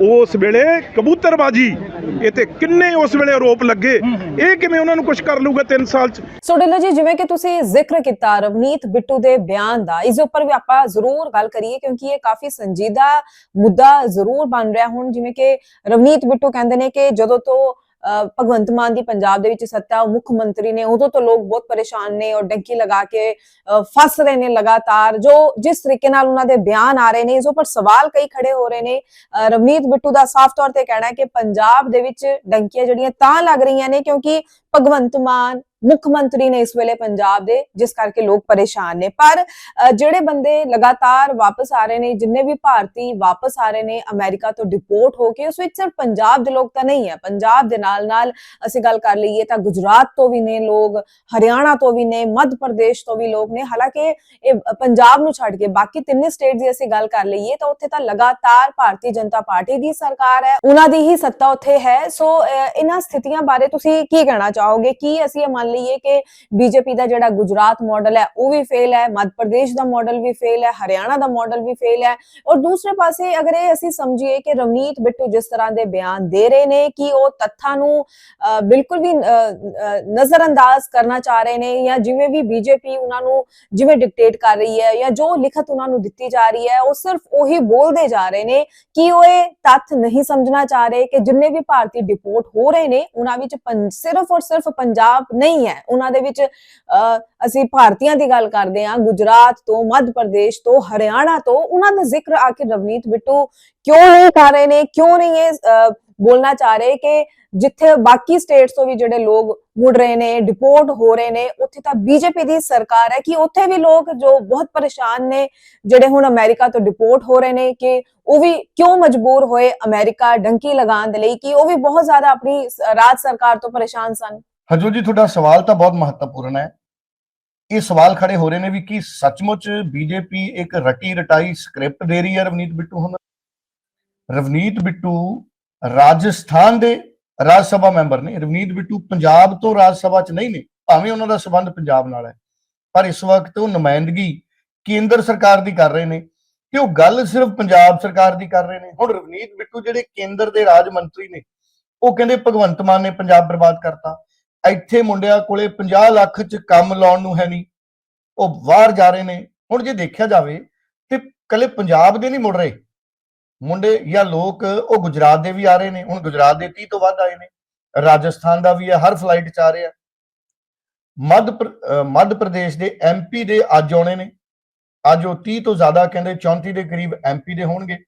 Speaker 4: ਉਸ ਵੇਲੇ ਕਬੂਤਰਬਾਜੀ ਇਹ ਤੇ ਕਿੰਨੇ ਉਸ ਵੇਲੇ ਆਰੋਪ ਲੱਗੇ? ਇਹ ਕਿਵੇਂ ਉਹਨਾਂ ਨੂੰ ਕੁਝ ਕਰ ਲੂਗਾ 3 ਸਾਲ ਚ?
Speaker 1: ਸੋ ਢਿੱਲੋਂ ਜੀ ਜਿਵੇਂ ਕਿ ਤੁਸੀਂ ਜ਼ਿਕਰ ਕੀਤਾ ਰਵਨੀਤ ਬਿੱਟੂ ਦੇ ਬਿਆਨ ਦਾ ਇਸ ਉੱਪਰ ਵੀ ਆਪਾਂ ਜ਼ਰੂਰ ਗੱਲ ਕਰੀਏ ਕਿਉਂਕਿ ਇਹ ਕਾਫੀ ਸੰਜੀਦਾ ਮੁੱਦਾ ਜ਼ਰੂਰ ਬਣ ਰਿਹਾ ਹੁਣ। ਜਿਵੇਂ ਕਿ ਰਵਨੀਤ ਬਿੱਟੂ ਕਹਿੰਦੇ ਨੇ ਕਿ ਜਦੋਂ ਤੋਂ ਭਗਵੰਤ ਮਾਨ ਦੀ ਪੰਜਾਬ ਦੇ ਵਿੱਚ ਸੱਤਾ, ਮੁੱਖ ਮੰਤਰੀ ਨੇ, ਉਦੋਂ ਤੋਂ ਲੋਕ ਬਹੁਤ ਪਰੇਸ਼ਾਨ ਨੇ ਔਰ ਡੰਕੀ ਲਗਾ ਕੇ ਫਸ ਰਹੇ ਨੇ ਲਗਾਤਾਰ, ਜੋ ਜਿਸ ਤਰੀਕੇ ਨਾਲ ਉਹਨਾਂ ਦੇ ਬਿਆਨ ਆ ਰਹੇ ਨੇ, ਇਸ ਉੱਪਰ ਸਵਾਲ ਕਈ ਖੜੇ ਹੋ ਰਹੇ ਨੇ। ਰਵਨੀਤ ਬਿੱਟੂ ਦਾ ਸਾਫ਼ ਤੌਰ ਤੇ ਕਹਿਣਾ ਹੈ ਕਿ ਪੰਜਾਬ ਦੇ ਵਿੱਚ ਡੰਕੀਆਂ ਜਿਹੜੀਆਂ ਤਾਂ ਲੱਗ ਰਹੀਆਂ ਨੇ ਕਿਉਂਕਿ ਭਗਵੰਤ ਮਾਨ ਮੁੱਖ ਮੰਤਰੀ ਨੇ ਇਸ ਵੇਲੇ ਪੰਜਾਬ ਦੇ ਜਿਸ ਕਰਕੇ ਲੋਕ ਪਰੇਸ਼ਾਨ ਨੇ। ਪਰ ਜਿਹੜੇ ਬੰਦੇ ਲਗਾਤਾਰ ਵਾਪਸ ਆ ਰਹੇ ਨੇ ਜਿੰਨੇ ਵੀ ਭਾਰਤੀ ਵਾਪਸ ਆ ਰਹੇ ਨੇ ਅਮਰੀਕਾ ਤੋਂ ਡਿਪੋਰਟ ਹੋ ਕੇ ਉਸ ਵਿੱਚ ਸਿਰਫ ਪੰਜਾਬ ਦੇ ਲੋਕ ਤਾਂ ਨਹੀਂ ਹੈ। ਪੰਜਾਬ ਦੇ ਨਾਲ ਨਾਲ ਅਸੀਂ ਗੱਲ ਕਰ ਲਈਏ ਤਾਂ ਗੁਜਰਾਤ ਤੋਂ ਵੀ ਨੇ ਲੋਕ ਹਰਿਆਣਾ ਤੋਂ ਵੀ ਨੇ ਮੱਧ ਪ੍ਰਦੇਸ਼ ਤੋਂ ਵੀ ਲੋਕ ਨੇ। ਹਾਲਾਂਕਿ ਇਹ ਪੰਜਾਬ ਨੂੰ ਛੱਡ ਕੇ ਬਾਕੀ ਤਿੰਨੇ ਸਟੇਟ ਦੀ ਅਸੀਂ ਗੱਲ ਕਰ ਲਈਏ ਤਾਂ ਉੱਥੇ ਤਾਂ ਲਗਾਤਾਰ ਭਾਰਤੀ ਜਨਤਾ ਪਾਰਟੀ ਦੀ ਸਰਕਾਰ ਹੈ ਉਹਨਾਂ ਦੀ ਹੀ ਸੱਤਾ ਉੱਥੇ ਹੈ। ਸੋ ਅ, ਇਹਨਾਂ ਸਥਿਤੀਆਂ ਬਾਰੇ ਤੁਸੀਂ ਕੀ ਕਹਿਣਾ ਚਾਹੋਗੇ? ਕੀ ਅਸੀਂ ਇਹ ਮੰਨ ਲਈਏ ਕਿ ਬੀਜੇਪੀ ਦਾ ਜਿਹੜਾ ਗੁਜਰਾਤ ਮਾਡਲ ਹੈ, ਉਹ ਵੀ ਫੇਲ ਹੈ, ਮੱਧ ਪ੍ਰਦੇਸ਼ ਦਾ ਮਾਡਲ ਵੀ ਫੇਲ ਹੈ, ਹਰਿਆਣਾ ਦਾ ਮਾਡਲ ਵੀ ਫੇਲ ਹੈ ਔਰ ਦੂਸਰੇ ਪਾਸੇ ਅਗਰ ਇਹ ਅਸੀਂ ਸਮਝੀਏ ਕਿ ਰਵਨੀਤ ਬਿੱਟੂ ਜਿਸ ਤਰ੍ਹਾਂ ਦੇ ਬਿਆਨ ਦੇ ਰਹੇ ਨੇ ਕਿ ਉਹ ਤੱਥਾਂ ਨੂੰ ਬਿਲਕੁਲ ਵੀ ਨਜ਼ਰਅੰਦਾਜ਼ ਕਰਨਾ ਚਾਹ ਰਹੇ ਨੇ ਜਾਂ ਜਿਵੇਂ ਵੀ ਬੀਜੇਪੀ ਉਹਨਾਂ ਨੂੰ ਜਿਵੇਂ ਡਿਕਟੇਟ ਕਰ ਰਹੀ ਹੈ ਜਾਂ ਜੋ ਲਿਖਤ ਉਹਨਾਂ ਨੂੰ ਦਿੱਤੀ ਜਾ ਰਹੀ ਹੈ, ਉਹ ਸਿਰਫ ਉਹੀ ਬੋਲਦੇ ਜਾ ਰਹੇ ਨੇ ਕਿ ਉਹ ਇਹ ਤੱਥ ਨਹੀਂ ਸਮਝਣਾ ਚਾਹ ਰਹੇ ਕਿ ਜਿੰਨੇ ਵੀ ਭਾਰਤੀ ਡਿਪੋਰਟ ਹੋ ਰਹੇ ਨੇ, ਉਹਨਾਂ ਵਿੱਚ ਸਿਰਫ ਔਰ ਸਿਰਫ ਪੰਜਾਬ ਨਹੀਂ ਹੈ ਉਹਨਾਂ ਦੇ ਵਿੱਚ ਅ, ਅਸੀਂ ਭਾਰਤੀਆਂ ਦੀ ਗੱਲ ਕਰਦੇ ਹਾਂ ਗੁਜਰਾਤ ਤੋਂ ਮੱਧ ਪ੍ਰਦੇਸ਼ ਤੋਂ ਹਰਿਆਣਾ ਤੋਂ ਉਹਨਾਂ ਦਾ ਜ਼ਿਕਰ ਆਖਿਰ ਰਵਨੀਤ ਬਿੱਟੂ ਕਿਉਂ ਨਹੀਂ ਕਰ ਰਹੇ ਨੇ ਕਿਉਂ ਨਹੀਂ ਇਹ ਅ, ਬੋਲਣਾ ਚਾਹ ਰਹੇ ਕਿ ਜਿੱਥੇ ਬਾਕੀ ਸਟੇਟਸ ਤੋਂ ਵੀ ਜਿਹੜੇ ਲੋਕ ਮੁੜ ਰਹੇ ਨੇ ਡਿਪੋਰਟ ਹੋ ਰਹੇ ਨੇ ਉੱਥੇ ਤਾਂ ਬੀਜੇਪੀ ਦੀ ਸਰਕਾਰ ਹੈ ਕਿ ਉੱਥੇ ਵੀ ਲੋਕ ਜੋ ਬਹੁਤ ਪਰੇਸ਼ਾਨ ਨੇ ਜਿਹੜੇ ਹੁਣ ਅਮਰੀਕਾ ਤੋਂ ਡਿਪੋਰਟ ਹੋ ਰਹੇ ਨੇ ਕਿ ਉਹ ਵੀ ਕਿਉਂ ਮਜਬੂਰ ਹੋਏ ਅਮਰੀਕਾ ਡੰਕੀ ਲਗਾਉਣ ਦੇ ਲਈ ਕਿ ਉਹ ਵੀ ਬਹੁਤ ਜ਼ਿਆਦਾ ਆਪਣੀ ਰਾਜ ਸਰਕਾਰ ਤੋਂ ਪਰੇਸ਼ਾਨ ਸਨ।
Speaker 2: ਹਜੂ ਜੀ, ਤੁਹਾਡਾ ਸਵਾਲ ਤਾਂ ਬਹੁਤ ਮਹੱਤਵਪੂਰਨ ਹੈ। ਇਹ ਸਵਾਲ ਖੜੇ ਹੋ ਰਹੇ ਨੇ ਵੀ ਕੀ ਸੱਚਮੁੱਚ ਬੀਜੇਪੀ ਇੱਕ ਰਟੀ ਰਟਾਈ ਸਕ੍ਰਿਪਟ ਦੇ ਰਹੀ ਹੈ ਰਵਨੀਤ ਬਿੱਟੂ ਹੁਣ? ਰਵਨੀਤ ਬਿੱਟੂ ਰਾਜਸਥਾਨ ਦੇ ਰਾਜ ਸਭਾ ਮੈਂਬਰ ਨੇ। ਰਵਨੀਤ ਬਿੱਟੂ ਪੰਜਾਬ ਤੋਂ ਰਾਜ ਸਭਾ 'ਚ ਨਹੀਂ ਨੇ, ਭਾਵੇਂ ਉਹਨਾਂ ਦਾ ਸਬੰਧ ਪੰਜਾਬ ਨਾਲ ਹੈ। ਪਰ ਇਸ ਵਕਤ ਉਹ ਨੁਮਾਇੰਦਗੀ ਕੇਂਦਰ ਸਰਕਾਰ ਦੀ ਕਰ ਰਹੇ ਨੇ ਕਿ ਉਹ ਗੱਲ ਸਿਰਫ ਪੰਜਾਬ ਸਰਕਾਰ ਦੀ ਕਰ ਰਹੇ ਨੇ। ਹੁਣ ਰਵਨੀਤ ਬਿੱਟੂ ਜਿਹੜੇ ਕੇਂਦਰ ਦੇ ਰਾਜ ਮੰਤਰੀ ਨੇ, ਉਹ ਕਹਿੰਦੇ ਭਗਵੰਤ ਮਾਨ ਨੇ ਪੰਜਾਬ ਬਰਬਾਦ ਕਰਤਾ। ਇੱਥੇ ਮੁੰਡਿਆਂ ਕੋਲੇ 50 ਲੱਖ ਚ ਕੰਮ ਲਾਉਣ ਨੂੰ ਹੈ ਨਹੀਂ। ਉਹ ਬਾਹਰ ਜਾ ਰਹੇ ਨੇ। ਹੁਣ ਜੇ ਦੇਖਿਆ ਜਾਵੇ ਤੇ ਕੱਲੇ ਪੰਜਾਬ ਦੇ ਨਹੀਂ ਮੁੜ ਰਹੇ। ਮੁੰਡੇ ਜਾਂ ਲੋਕ, ਉਹ ਗੁਜਰਾਤ ਦੇ ਵੀ ਆ ਰਹੇ ਨੇ। ਹੁਣ ਗੁਜਰਾਤ ਦੇ 30 ਤੋਂ ਵੱਧ ਆਏ ਨੇ। ਰਾਜਸਥਾਨ ਦਾ ਵੀ ਹੈ ਹਰ ਫਲਾਈਟ ਚ ਆ ਰਿਹਾ। ਮੱਧ ਮੱਧ ਪ੍ਰਦੇਸ਼ ਦੇ ਐਮਪੀ ਦੇ ਅੱਜ ਆਉਣੇ ਨੇ। ਅੱਜ ਉਹ 30 ਤੋਂ ਜ਼ਿਆਦਾ ਕਹਿੰਦੇ 34 ਦੇ ਕਰੀਬ ਐਮਪੀ ਦੇ ਹੋਣਗੇ।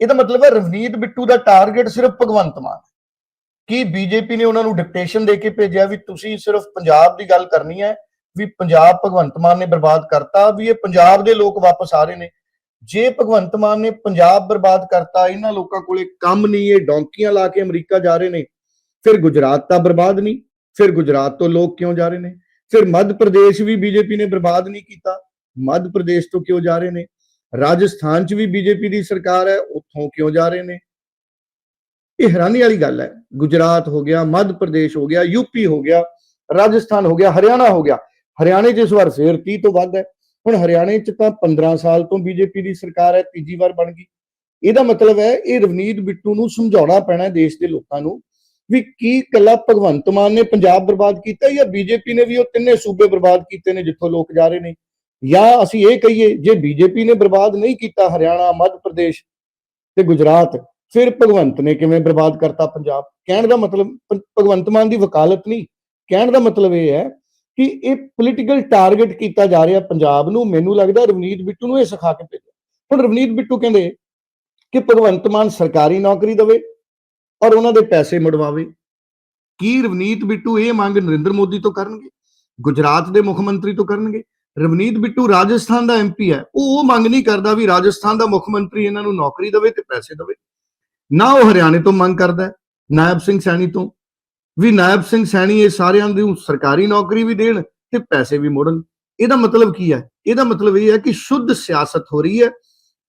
Speaker 2: ਇਹਦਾ ਮਤਲਬ ਹੈ ਰਵਨੀਤ ਬਿੱਟੂ ਦਾ ਟਾਰਗੇਟ ਸਿਰਫ ਭਗਵੰਤ ਮਾਨ। ਕੀ ਬੀਜੇਪੀ ਨੇ ਉਹਨਾਂ ਨੂੰ ਡਿਕਟੇਸ਼ਨ ਦੇ ਕੇ ਭੇਜਿਆ ਵੀ ਤੁਸੀਂ ਸਿਰਫ ਪੰਜਾਬ ਦੀ ਗੱਲ ਕਰਨੀ ਹੈ, ਵੀ ਪੰਜਾਬ ਭਗਵੰਤ ਮਾਨ ਨੇ ਬਰਬਾਦ ਕਰਤਾ, ਵੀ ਇਹ ਪੰਜਾਬ ਦੇ ਲੋਕ ਵਾਪਸ ਆ ਰਹੇ ਨੇ। ਜੇ ਭਗਵੰਤ ਮਾਨ ਨੇ ਪੰਜਾਬ ਬਰਬਾਦ ਕਰਤਾ, ਇਹਨਾਂ ਲੋਕਾਂ ਕੋਲੇ ਕੰਮ ਨਹੀਂ ਇਹ ਡੌਂਕੀਆਂ ਲਾ ਕੇ ਅਮਰੀਕਾ ਜਾ ਰਹੇ ਨੇ, ਫਿਰ ਗੁਜਰਾਤ ਤਾਂ ਬਰਬਾਦ ਨਹੀਂ, ਫਿਰ ਗੁਜਰਾਤ ਤੋਂ ਲੋਕ ਕਿਉਂ ਜਾ ਰਹੇ ਨੇ? ਫਿਰ ਮੱਧ ਪ੍ਰਦੇਸ਼ ਵੀ ਬੀਜੇਪੀ ਨੇ ਬਰਬਾਦ ਨਹੀਂ ਕੀਤਾ, ਮੱਧ ਪ੍ਰਦੇਸ਼ ਤੋਂ ਕਿਉਂ ਜਾ ਰਹੇ ਨੇ? ਰਾਜਸਥਾਨ 'ਚ ਵੀ ਬੀਜੇਪੀ ਦੀ ਸਰਕਾਰ ਹੈ, ਉੱਥੋਂ ਕਿਉਂ ਜਾ ਰਹੇ ਨੇ? ਇਹ ਹੈਰਾਨੀ ਵਾਲੀ ਗੱਲ ਹੈ। ਗੁਜਰਾਤ ਹੋ ਗਿਆ, ਮੱਧ ਪ੍ਰਦੇਸ਼ ਹੋ ਗਿਆ ਯੂਪੀ ਹੋ ਗਿਆ, ਰਾਜਸਥਾਨ ਹੋ ਗਿਆ, ਹਰਿਆਣਾ ਹੋ ਗਿਆ। ਹਰਿਆਣੇ 'ਚ ਇਸ ਵਾਰ ਫੇਰ 30 ਤੋਂ ਵੱਧ ਹੈ। ਹੁਣ ਹਰਿਆਣੇ 'ਚ ਤਾਂ 15 ਸਾਲ ਤੋਂ ਬੀਜੇਪੀ ਦੀ ਸਰਕਾਰ ਹੈ, ਤੀਜੀ ਵਾਰ ਬਣ ਗਈ। ਇਹਦਾ ਮਤਲਬ ਹੈ, ਇਹ ਰਵਨੀਤ ਬਿੱਟੂ ਨੂੰ ਸਮਝਾਉਣਾ ਪੈਣਾ ਦੇਸ਼ ਦੇ ਲੋਕਾਂ ਨੂੰ ਵੀ ਕੀ ਕੱਲਾ ਭਗਵੰਤ ਮਾਨ ਨੇ ਪੰਜਾਬ ਬਰਬਾਦ ਕੀਤਾ ਜਾਂ ਬੀਜੇਪੀ ਨੇ ਵੀ ਉਹ ਤਿੰਨੇ ਸੂਬੇ ਬਰਬਾਦ ਕੀਤੇ ਨੇ ਜਿੱਥੋਂ ਲੋਕ ਜਾ ਰਹੇ ਨੇ? ਜਾਂ ਅਸੀਂ ਇਹ ਕਹੀਏ, ਜੇ ਬੀਜੇਪੀ ਨੇ ਬਰਬਾਦ ਨਹੀਂ ਕੀਤਾ ਹਰਿਆਣਾ, ਮੱਧ ਪ੍ਰਦੇਸ਼ ਤੇ ਗੁਜਰਾਤ ਫਿਰ ਭਗਵੰਤ ਨੇ ਕਿਵੇਂ ਬਰਬਾਦ ਕਰਤਾ ਪੰਜਾਬ? ਕਹਿਣ ਦਾ ਮਤਲਬ, ਭ- ਭਗਵੰਤ ਮਾਨ ਦੀ ਵਕਾਲਤ ਨਹੀਂ। ਕਹਿਣ ਦਾ ਮਤਲਬ ਇਹ ਹੈ ਕਿ ਇਹ ਪੋਲੀਟੀਕਲ ਟਾਰਗੇਟ ਕੀਤਾ ਜਾ ਰਿਹਾ ਪੰਜਾਬ ਨੂੰ। ਮੈਨੂੰ ਲੱਗਦਾ ਰਵਨੀਤ ਬਿੱਟੂ ਨੂੰ ਇਹ ਸਿਖਾ ਕੇ ਭੇਜਿਆ ਹੁਣ ਰਵਨੀਤ ਬਿੱਟੂ ਕਹਿੰਦੇ ਕਿ ਭਗਵੰਤ ਮਾਨ ਸਰਕਾਰੀ ਨੌਕਰੀ ਦੇਵੇ ਔਰ ਉਹਨਾਂ ਦੇ ਪੈਸੇ ਮੁੜਵਾਵੇ। ਕੀ ਰਵਨੀਤ ਬਿੱਟੂ ਇਹ ਮੰਗ ਨਰਿੰਦਰ ਮੋਦੀ ਤੋਂ ਕਰਨਗੇ? ਗੁਜਰਾਤ ਦੇ ਮੁੱਖ ਮੰਤਰੀ ਤੋਂ ਕਰਨਗੇ? ਰਵਨੀਤ ਬਿੱਟੂ ਰਾਜਸਥਾਨ ਦਾ ਐਮਪੀ ਹੈ। ਉਹ ਉਹ ਮੰਗ ਨਹੀਂ ਕਰਦਾ ਵੀ ਰਾਜਸਥਾਨ ਦਾ ਮੁੱਖ ਮੰਤਰੀ ਇਹਨਾਂ ਨੂੰ ਨੌਕਰੀ ਦੇਵੇ ਤੇ ਪੈਸੇ ਦੇਵੇ। ਨਾ ਉਹ ਹਰਿਆਣੇ ਤੋਂ ਮੰਗ ਕਰਦਾ ਨਾਇਬ ਸਿੰਘ ਸੈਣੀ ਤੋਂ। ਵੀ ਨਾਇਬ ਸਿੰਘ ਸੈਣੀ ਇਹ ਸਾਰਿਆਂ ਨੂੰ ਸਰਕਾਰੀ ਨੌਕਰੀ ਵੀ ਦੇਣ ਤੇ ਪੈਸੇ ਵੀ ਮੋੜਨ। ਇਹਦਾ ਮਤਲਬ ਕੀ ਹੈ? ਇਹਦਾ ਮਤਲਬ ਇਹ ਹੈ ਕਿ ਸ਼ੁੱਧ ਸਿਆਸਤ ਹੋ ਰਹੀ ਹੈ।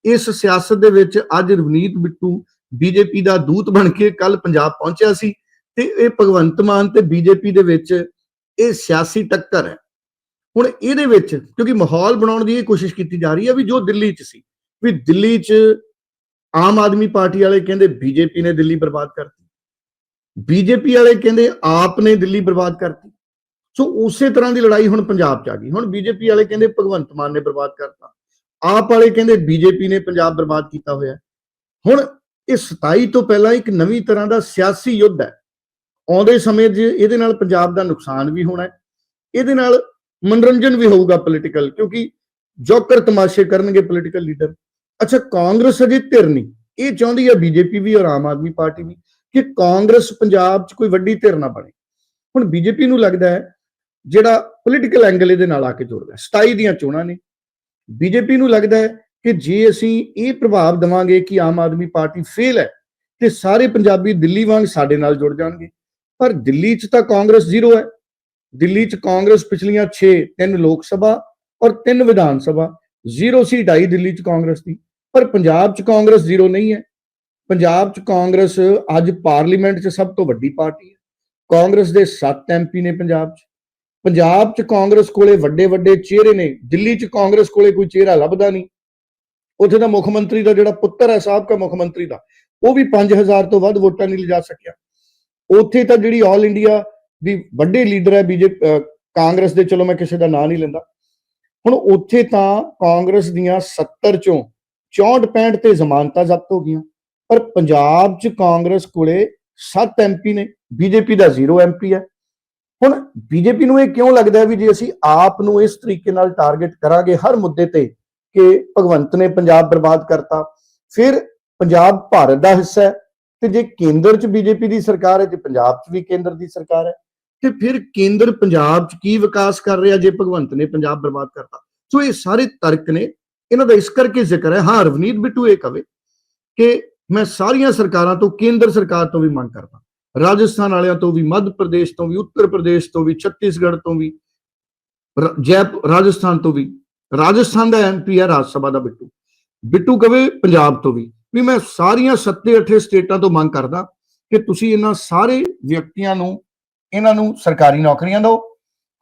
Speaker 2: ਇਸ ਸਿਆਸਤ ਦੇ ਵਿੱਚ ਅੱਜ ਰਵਨੀਤ ਬਿੱਟੂ ਬੀਜੇਪੀ ਦਾ ਦੂਤ ਬਣ ਕੇ ਕੱਲ ਪੰਜਾਬ ਪਹੁੰਚਿਆ ਸੀ ਤੇ ਇਹ ਭਗਵੰਤ ਮਾਨ ਤੇ ਬੀਜੇਪੀ ਦੇ ਵਿੱਚ ਇਹ ਸਿਆਸੀ ਟੱਕਰ ਹੈ। ਹੁਣ ਇਹਦੇ ਵਿੱਚ ਕਿਉਂਕਿ ਮਾਹੌਲ ਬਣਾਉਣ ਦੀ ਇਹ ਕੋਸ਼ਿਸ਼ ਕੀਤੀ ਜਾ ਰਹੀ ਹੈ ਵੀ ਜੋ ਦਿੱਲੀ 'ਚ ਸੀ, ਵੀ ਦਿੱਲੀ 'ਚ ਆਮ ਆਦਮੀ ਪਾਰਟੀ ਵਾਲੇ ਕਹਿੰਦੇ ਬੀਜੇਪੀ ਨੇ ਦਿੱਲੀ ਬਰਬਾਦ ਕਰਤੀ। ਬੀਜੇਪੀ ਵਾਲੇ ਕਹਿੰਦੇ ਆਪ ਨੇ ਦਿੱਲੀ ਬਰਬਾਦ ਕਰਤੀ। ਸੋ ਉਸੇ ਤਰ੍ਹਾਂ ਦੀ ਲੜਾਈ ਹੁਣ ਪੰਜਾਬ 'ਚ ਆ ਗਈ। ਹੁਣ ਬੀਜੇਪੀ ਵਾਲੇ ਕਹਿੰਦੇ ਭਗਵੰਤ ਮਾਨ ਨੇ ਬਰਬਾਦ ਕਰਤਾ। ਆਪ ਵਾਲੇ ਕਹਿੰਦੇ ਬੀਜੇਪੀ ਨੇ ਪੰਜਾਬ ਬਰਬਾਦ ਕੀਤਾ ਹੋਇਆ। ਹੁਣ ਇਹ 27 ਤੋਂ ਪਹਿਲਾਂ ਇੱਕ ਨਵੀਂ ਤਰ੍ਹਾਂ ਦਾ ਸਿਆਸੀ ਯੁੱਧ ਹੈ। ਆਉਂਦੇ ਸਮੇਂ 'ਚ ਇਹਦੇ ਨਾਲ ਪੰਜਾਬ ਦਾ ਨੁਕਸਾਨ ਵੀ ਹੋਣਾ ਹੈ। ਇਹਦੇ ਨਾਲ ਮਨੋਰੰਜਨ ਵੀ ਹੋਊਗਾ ਪੋਲੀਟੀਕਲ ਕਿਉਂਕਿ ਜੋਕਰ ਤਮਾਸ਼ੇ ਕਰਨਗੇ ਪੋਲੀਟੀਕਲ ਲੀਡਰ ਅੱਛਾ, ਕਾਂਗਰਸ ਅਜੇ ਧਿਰ ਨਹੀਂ। ਇਹ ਚਾਹੁੰਦੀ ਹੈ ਬੀਜੇਪੀ ਵੀ ਔਰ ਆਮ ਆਦਮੀ ਪਾਰਟੀ ਵੀ ਕਿ ਕਾਂਗਰਸ ਪੰਜਾਬ 'ਚ ਕੋਈ ਵੱਡੀ ਧਿਰ ਨਾ ਬਣੇ। ਹੁਣ ਬੀਜੇਪੀ ਨੂੰ ਲੱਗਦਾ ਹੈ ਜਿਹੜਾ ਪੋਲੀਟੀਕਲ ਐਂਗਲ ਇਹਦੇ ਨਾਲ ਆ ਕੇ ਜੁੜਦਾ ਹੈ। 27 ਦੀਆਂ ਚੋਣਾਂ ਨੇ। ਬੀਜੇਪੀ ਨੂੰ ਲੱਗਦਾ ਹੈ ਕਿ ਜੇ ਅਸੀਂ ਇਹ ਪ੍ਰਭਾਵ ਦਵਾਂਗੇ ਕਿ ਆਮ ਆਦਮੀ ਪਾਰਟੀ ਫੇਲ ਹੈ, ਤੇ ਸਾਰੇ ਪੰਜਾਬੀ ਦਿੱਲੀ ਵਾਂਗ ਸਾਡੇ ਨਾਲ ਜੁੜ ਜਾਣਗੇ। ਪਰ ਦਿੱਲੀ 'ਚ ਤਾਂ ਕਾਂਗਰਸ ਜ਼ੀਰੋ ਹੈ। ਦਿੱਲੀ 'ਚ ਕਾਂਗਰਸ ਪਿਛਲੀਆਂ 6 ਤਿੰਨ ਲੋਕ ਸਭਾ ਔਰ ਤਿੰਨ ਵਿਧਾਨ ਸਭਾ, ਜ਼ੀਰੋ ਸੀ ਢਾਈ ਦਿੱਲੀ 'ਚ ਕਾਂਗਰਸ ਦੀ। ਪਰ ਪੰਜਾਬ 'ਚ ਕਾਂਗਰਸ ਜ਼ੀਰੋ ਨਹੀਂ ਹੈ। ਪੰਜਾਬ 'ਚ ਕਾਂਗਰਸ ਅੱਜ ਪਾਰਲੀਮੈਂਟ 'ਚ ਸਭ ਤੋਂ ਵੱਡੀ ਪਾਰਟੀ ਹੈ। ਕਾਂਗਰਸ ਦੇ 7 ਐਮਪੀ ਨੇ ਪੰਜਾਬ 'ਚ। ਪੰਜਾਬ 'ਚ ਕਾਂਗਰਸ ਕੋਲੇ ਵੱਡੇ ਵੱਡੇ ਚਿਹਰੇ ਨੇ। ਦਿੱਲੀ 'ਚ ਕਾਂਗਰਸ ਕੋਲੇ ਕੋਈ ਚਿਹਰਾ ਲੱਭਦਾ ਨਹੀਂ। ਉੱਥੇ ਦਾ ਮੁੱਖ ਮੰਤਰੀ ਦਾ ਜਿਹੜਾ ਪੁੱਤਰ ਹੈ, ਸਾਬਕਾ ਮੁੱਖ ਮੰਤਰੀ ਦਾ, ਉਹ ਵੀ 5000 ਤੋਂ ਵੱਧ ਵੋਟਾਂ ਨਹੀਂ ਲਿਜਾ ਸਕਿਆ। ਉੱਥੇ ਤਾਂ ਜਿਹੜੀ ਆਲ ਇੰਡੀਆ ਦੀ ਵੱਡੇ ਲੀਡਰ ਹੈ ਬੀਜੇਪੀ ਕਾਂਗਰਸ ਦੇ, ਚਲੋ ਮੈਂ ਕਿਸੇ ਦਾ ਨਾਂ ਨਹੀਂ ਲੈਂਦਾ। ਹੁਣ ਉੱਥੇ ਤਾਂ ਕਾਂਗਰਸ ਦੀਆਂ 70 ਚੋਂ 64 65 ਤੇ ਜ਼ਮਾਨਤਾਂ ਜ਼ਬਤ ਹੋ ਗਈਆਂ। ਪਰ ਪੰਜਾਬ 'ਚ ਕਾਂਗਰਸ ਕੋਲੇ 7 ਐਮਪੀ ਨੇ ਬੀਜੇਪੀ ਦਾ 0 ਐਮਪੀ ਹੈ। ਹੁਣ ਬੀਜੇਪੀ ਨੂੰ ਇਹ ਕਿਉਂ ਲੱਗਦਾ ਵੀ ਜੇ ਅਸੀਂ ਆਪ ਨੂੰ ਇਸ ਤਰੀਕੇ ਨਾਲ ਟਾਰਗੇਟ ਕਰਾਂਗੇ ਹਰ ਮੁੱਦੇ ਤੇ ਕਿ ਭਗਵੰਤ ਨੇ ਪੰਜਾਬ ਬਰਬਾਦ ਕਰਤਾ, ਫਿਰ ਪੰਜਾਬ ਭਾਰਤ ਦਾ ਹਿੱਸਾ ਹੈ ਤੇ ਜੇ ਕੇਂਦਰ 'ਚ ਬੀਜੇਪੀ ਦੀ ਸਰਕਾਰ ਹੈ ਤੇ ਪੰਜਾਬ 'ਚ ਵੀ ਕੇਂਦਰ ਦੀ ਸਰਕਾਰ ਹੈ, ਤੇ ਫਿਰ ਕੇਂਦਰ ਪੰਜਾਬ 'ਚ ਕੀ ਵਿਕਾਸ ਕਰ ਰਿਹਾ ਜੇ ਭਗਵੰਤ ਨੇ ਪੰਜਾਬ ਬਰਬਾਦ ਕਰਤਾ? ਸੋ ਇਹ ਸਾਰੇ ਤਰਕ ਨੇ ਇਹਨਾਂ ਦਾ ਇਸ ਕਰਕੇ ਜ਼ਿਕਰ ਹੈ, ਹਾਂ ਰਵਨੀਤ ਬਿੱਟੂ ਇਹ ਕਵੇ ਕਿ ਮੈਂ ਸਾਰੀਆਂ ਸਰਕਾਰਾਂ ਤੋਂ, ਕੇਂਦਰ ਸਰਕਾਰ ਤੋਂ ਵੀ ਮੰਗ ਕਰਦਾ। ਰਾਜਸਥਾਨ ਵਾਲਿਆਂ ਤੋਂ ਵੀ, ਮੱਧ ਪ੍ਰਦੇਸ਼ ਤੋਂ ਵੀ, ਉੱਤਰ ਪ੍ਰਦੇਸ਼ ਤੋਂ ਵੀ, ਛੱਤੀਸਗੜ੍ਹ ਤੋਂ ਵੀ, ਰ- ਜੈ ਰਾਜਸਥਾਨ ਤੋਂ ਵੀ। ਰਾਜਸਥਾਨ ਦਾ ਐਮਪੀ ਹੈ, ਰਾਜ ਸਭਾ ਦਾ ਬਿੱਟੂ। ਬਿੱਟੂ ਕਵੇ ਪੰਜਾਬ ਤੋਂ ਵੀ। ਵੀ ਮੈਂ ਸਾਰੀਆਂ 7-8 ਸਟੇਟਾਂ ਤੋਂ ਮੰਗ ਕਰਦਾ ਕਿ ਤੁਸੀਂ ਇਹਨਾਂ ਸਾਰੇ ਵਿਅਕਤੀਆਂ ਨੂੰ, ਇਹਨਾਂ ਨੂੰ ਸਰਕਾਰੀ ਨੌਕਰੀਆਂ ਦਿਓ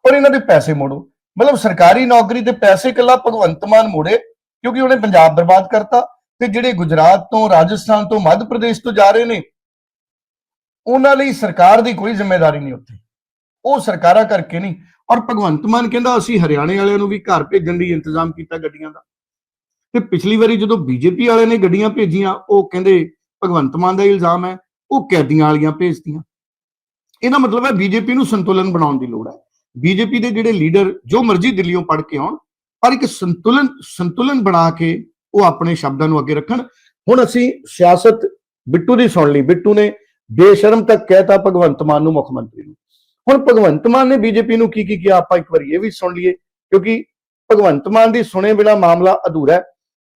Speaker 2: ਔਰ ਇਹਨਾਂ ਦੇ ਪੈਸੇ ਮੋੜੋ। ਮਤਲਬ ਸਰਕਾਰੀ ਨੌਕਰੀ ਤੇ ਪੈਸੇ ਇਕੱਲਾ ਭਗਵੰਤ ਮਾਨ ਮੋੜੇ ਕਿਉਂਕਿ ਉਹਨੇ ਪੰਜਾਬ ਬਰਬਾਦ ਕਰਤਾ ਤੇ ਜਿਹੜੇ ਗੁਜਰਾਤ ਤੋਂ, ਰਾਜਸਥਾਨ ਤੋਂ, ਮੱਧ ਪ੍ਰਦੇਸ਼ ਤੋਂ ਜਾ ਰਹੇ ਨੇ, ਉਹਨਾਂ ਲਈ ਸਰਕਾਰ ਦੀ ਕੋਈ ਜ਼ਿੰਮੇਵਾਰੀ ਨਹੀਂ ਉੱਥੇ। ਉਹ ਸਰਕਾਰਾਂ ਕਰਕੇ ਨਹੀਂ। ਔਰ ਭਗਵੰਤ ਮਾਨ ਕਹਿੰਦਾ, ਅਸੀਂ ਹਰਿਆਣੇ ਵਾਲਿਆਂ ਨੂੰ ਵੀ ਘਰ ਭੇਜਣ ਲਈ ਇੰਤਜ਼ਾਮ ਕੀਤਾ ਗੱਡੀਆਂ ਦਾ। ਤੇ ਪਿਛਲੀ ਵਾਰੀ ਜਦੋਂ ਬੀਜੇਪੀ ਵਾਲਿਆਂ ਨੇ ਗੱਡੀਆਂ ਭੇਜੀਆਂ, ਉਹ ਕਹਿੰਦੇ ਭਗਵੰਤ ਮਾਨ ਦਾ ਇਲਜ਼ਾਮ ਹੈ, ਉਹ ਕੈਦੀਆਂ ਵਾਲੀਆਂ ਭੇਜਤੀਆਂ। ਇਹਦਾ ਮਤਲਬ ਹੈ ਬੀਜੇਪੀ ਨੂੰ ਸੰਤੁਲਨ ਬਣਾਉਣ ਦੀ ਲੋੜ ਹੈ। ਬੀਜੇਪੀ ਦੇ ਜਿਹੜੇ ਲੀਡਰ ਜੋ ਮਰਜ਼ੀ ਦਿੱਲੀੋਂ ਪੜ ਕੇ ਆਉਣ ਪਰ ਇੱਕ ਸੰਤੁਲਨ ਸੰਤੁਲਨ ਬਣਾ ਕੇ ਉਹ ਆਪਣੇ ਸ਼ਬਦਾਂ ਨੂੰ ਅੱਗੇ ਰੱਖਣ। ਹੁਣ ਅਸੀਂ ਸਿਆਸਤ ਬਿੱਟੂ ਦੀ ਸੁਣ ਲਈ। ਬਿੱਟੂ ਨੇ ਬੇਸ਼ਰਮ ਤੱਕ ਕਹਿਤਾ ਭਗਵੰਤ ਮਾਨ ਨੂੰ ਮੁੱਖ ਮੰਤਰੀ ਨੂੰ। ਹੁਣ ਭਗਵੰਤ ਮਾਨ ਨੇ ਬੀਜੇਪੀ ਨੂੰ ਕੀ ਕੀ ਕਿਹਾ? ਆਪਾਂ ਇੱਕ ਵਾਰੀ ਇਹ ਵੀ ਸੁਣ ਲਈਏ, ਕਿਉਂਕਿ ਭਗਵੰਤ ਮਾਨ ਦੀ ਸੁਣੇ ਬਿਨਾ ਮਾਮਲਾ ਅਧੂਰਾ ਹੈ।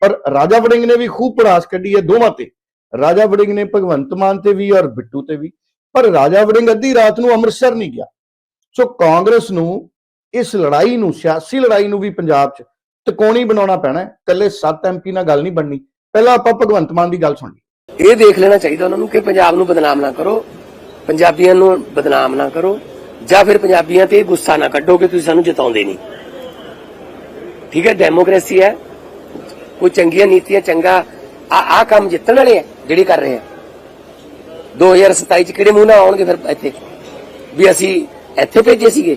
Speaker 2: ਪਰ ਰਾਜਾ ਵੜਿੰਗ ਨੇ ਵੀ ਖੂਬ ਪੜਾਸ ਕੱਢੀ ਹੈ ਦੋਵਾਂ ਤੇ। ਰਾਜਾ ਵੜਿੰਗ ਨੇ ਭਗਵੰਤ ਮਾਨ ਤੇ ਵੀ ਔਰ ਬਿੱਟੂ ਤੇ ਵੀ। ਪਰ ਰਾਜਾ ਵੜਿੰਗ ਅੱਧੀ ਰਾਤ ਨੂੰ ਅੰਮ੍ਰਿਤਸਰ ਨਹੀਂ ਗਿਆ। ਸੋ ਕਾਂਗਰਸ ਨੂੰ ਇਸ ਲੜਾਈ ਨੂੰ, ਸਿਆਸੀ ਲੜਾਈ ਨੂੰ ਵੀ ਪੰਜਾਬ 'ਚ ਤਕੋਣੀ ਬਣਾਉਣਾ ਪੈਣਾ ਹੈ। ਇਕੱਲੇ 7 ਐਮਪੀ ਨਾਲ ਗੱਲ ਨਹੀਂ ਬਣਨੀ। ਪਹਿਲਾਂ ਆਪਾਂ ਭਗਵੰਤ ਮਾਨ ਦੀ ਗੱਲ ਸੁਣ ਲਈ।
Speaker 3: ਇਹ ਦੇਖ ਲੈਣਾ ਚਾਹੀਦਾ ਉਹਨਾਂ ਨੂੰ ਕਿ ਪੰਜਾਬ ਨੂੰ ਬਦਨਾਮ ਨਾ ਕਰੋ, ਪੰਜਾਬੀਆਂ ਨੂੰ ਬਦਨਾਮ ਨਾ ਕਰੋ, ਜਾਂ ਫਿਰ ਪੰਜਾਬੀਆਂ ਤੇ ਗੁੱਸਾ ਨਾ ਕੱਢੋ ਕਿ ਤੁਸੀਂ ਸਾਨੂੰ ਜਿਤਾਉਂਦੇ ਨਹੀਂ। ਠੀਕ ਹੈ, ਡੈਮੋਕ੍ਰੇਸੀ ਹੈ। ਕੋਈ ਚੰਗੀਆਂ ਨੀਤੀਆਂ, ਚੰਗਾ ਆ ਆ ਕੰਮ ਜਿੱਤਣ ਵਾਲੇ ਆ, ਜਿਹੜੇ ਕਰ ਰਹੇ ਆ। 2027 ਚ ਕਿਹੜੇ ਮੂੰਹ ਨਾਲ ਆਉਣਗੇ ਫਿਰ ਇੱਥੇ? ਵੀ ਅਸੀਂ ਇੱਥੇ ਭੇਜੇ ਸੀਗੇ।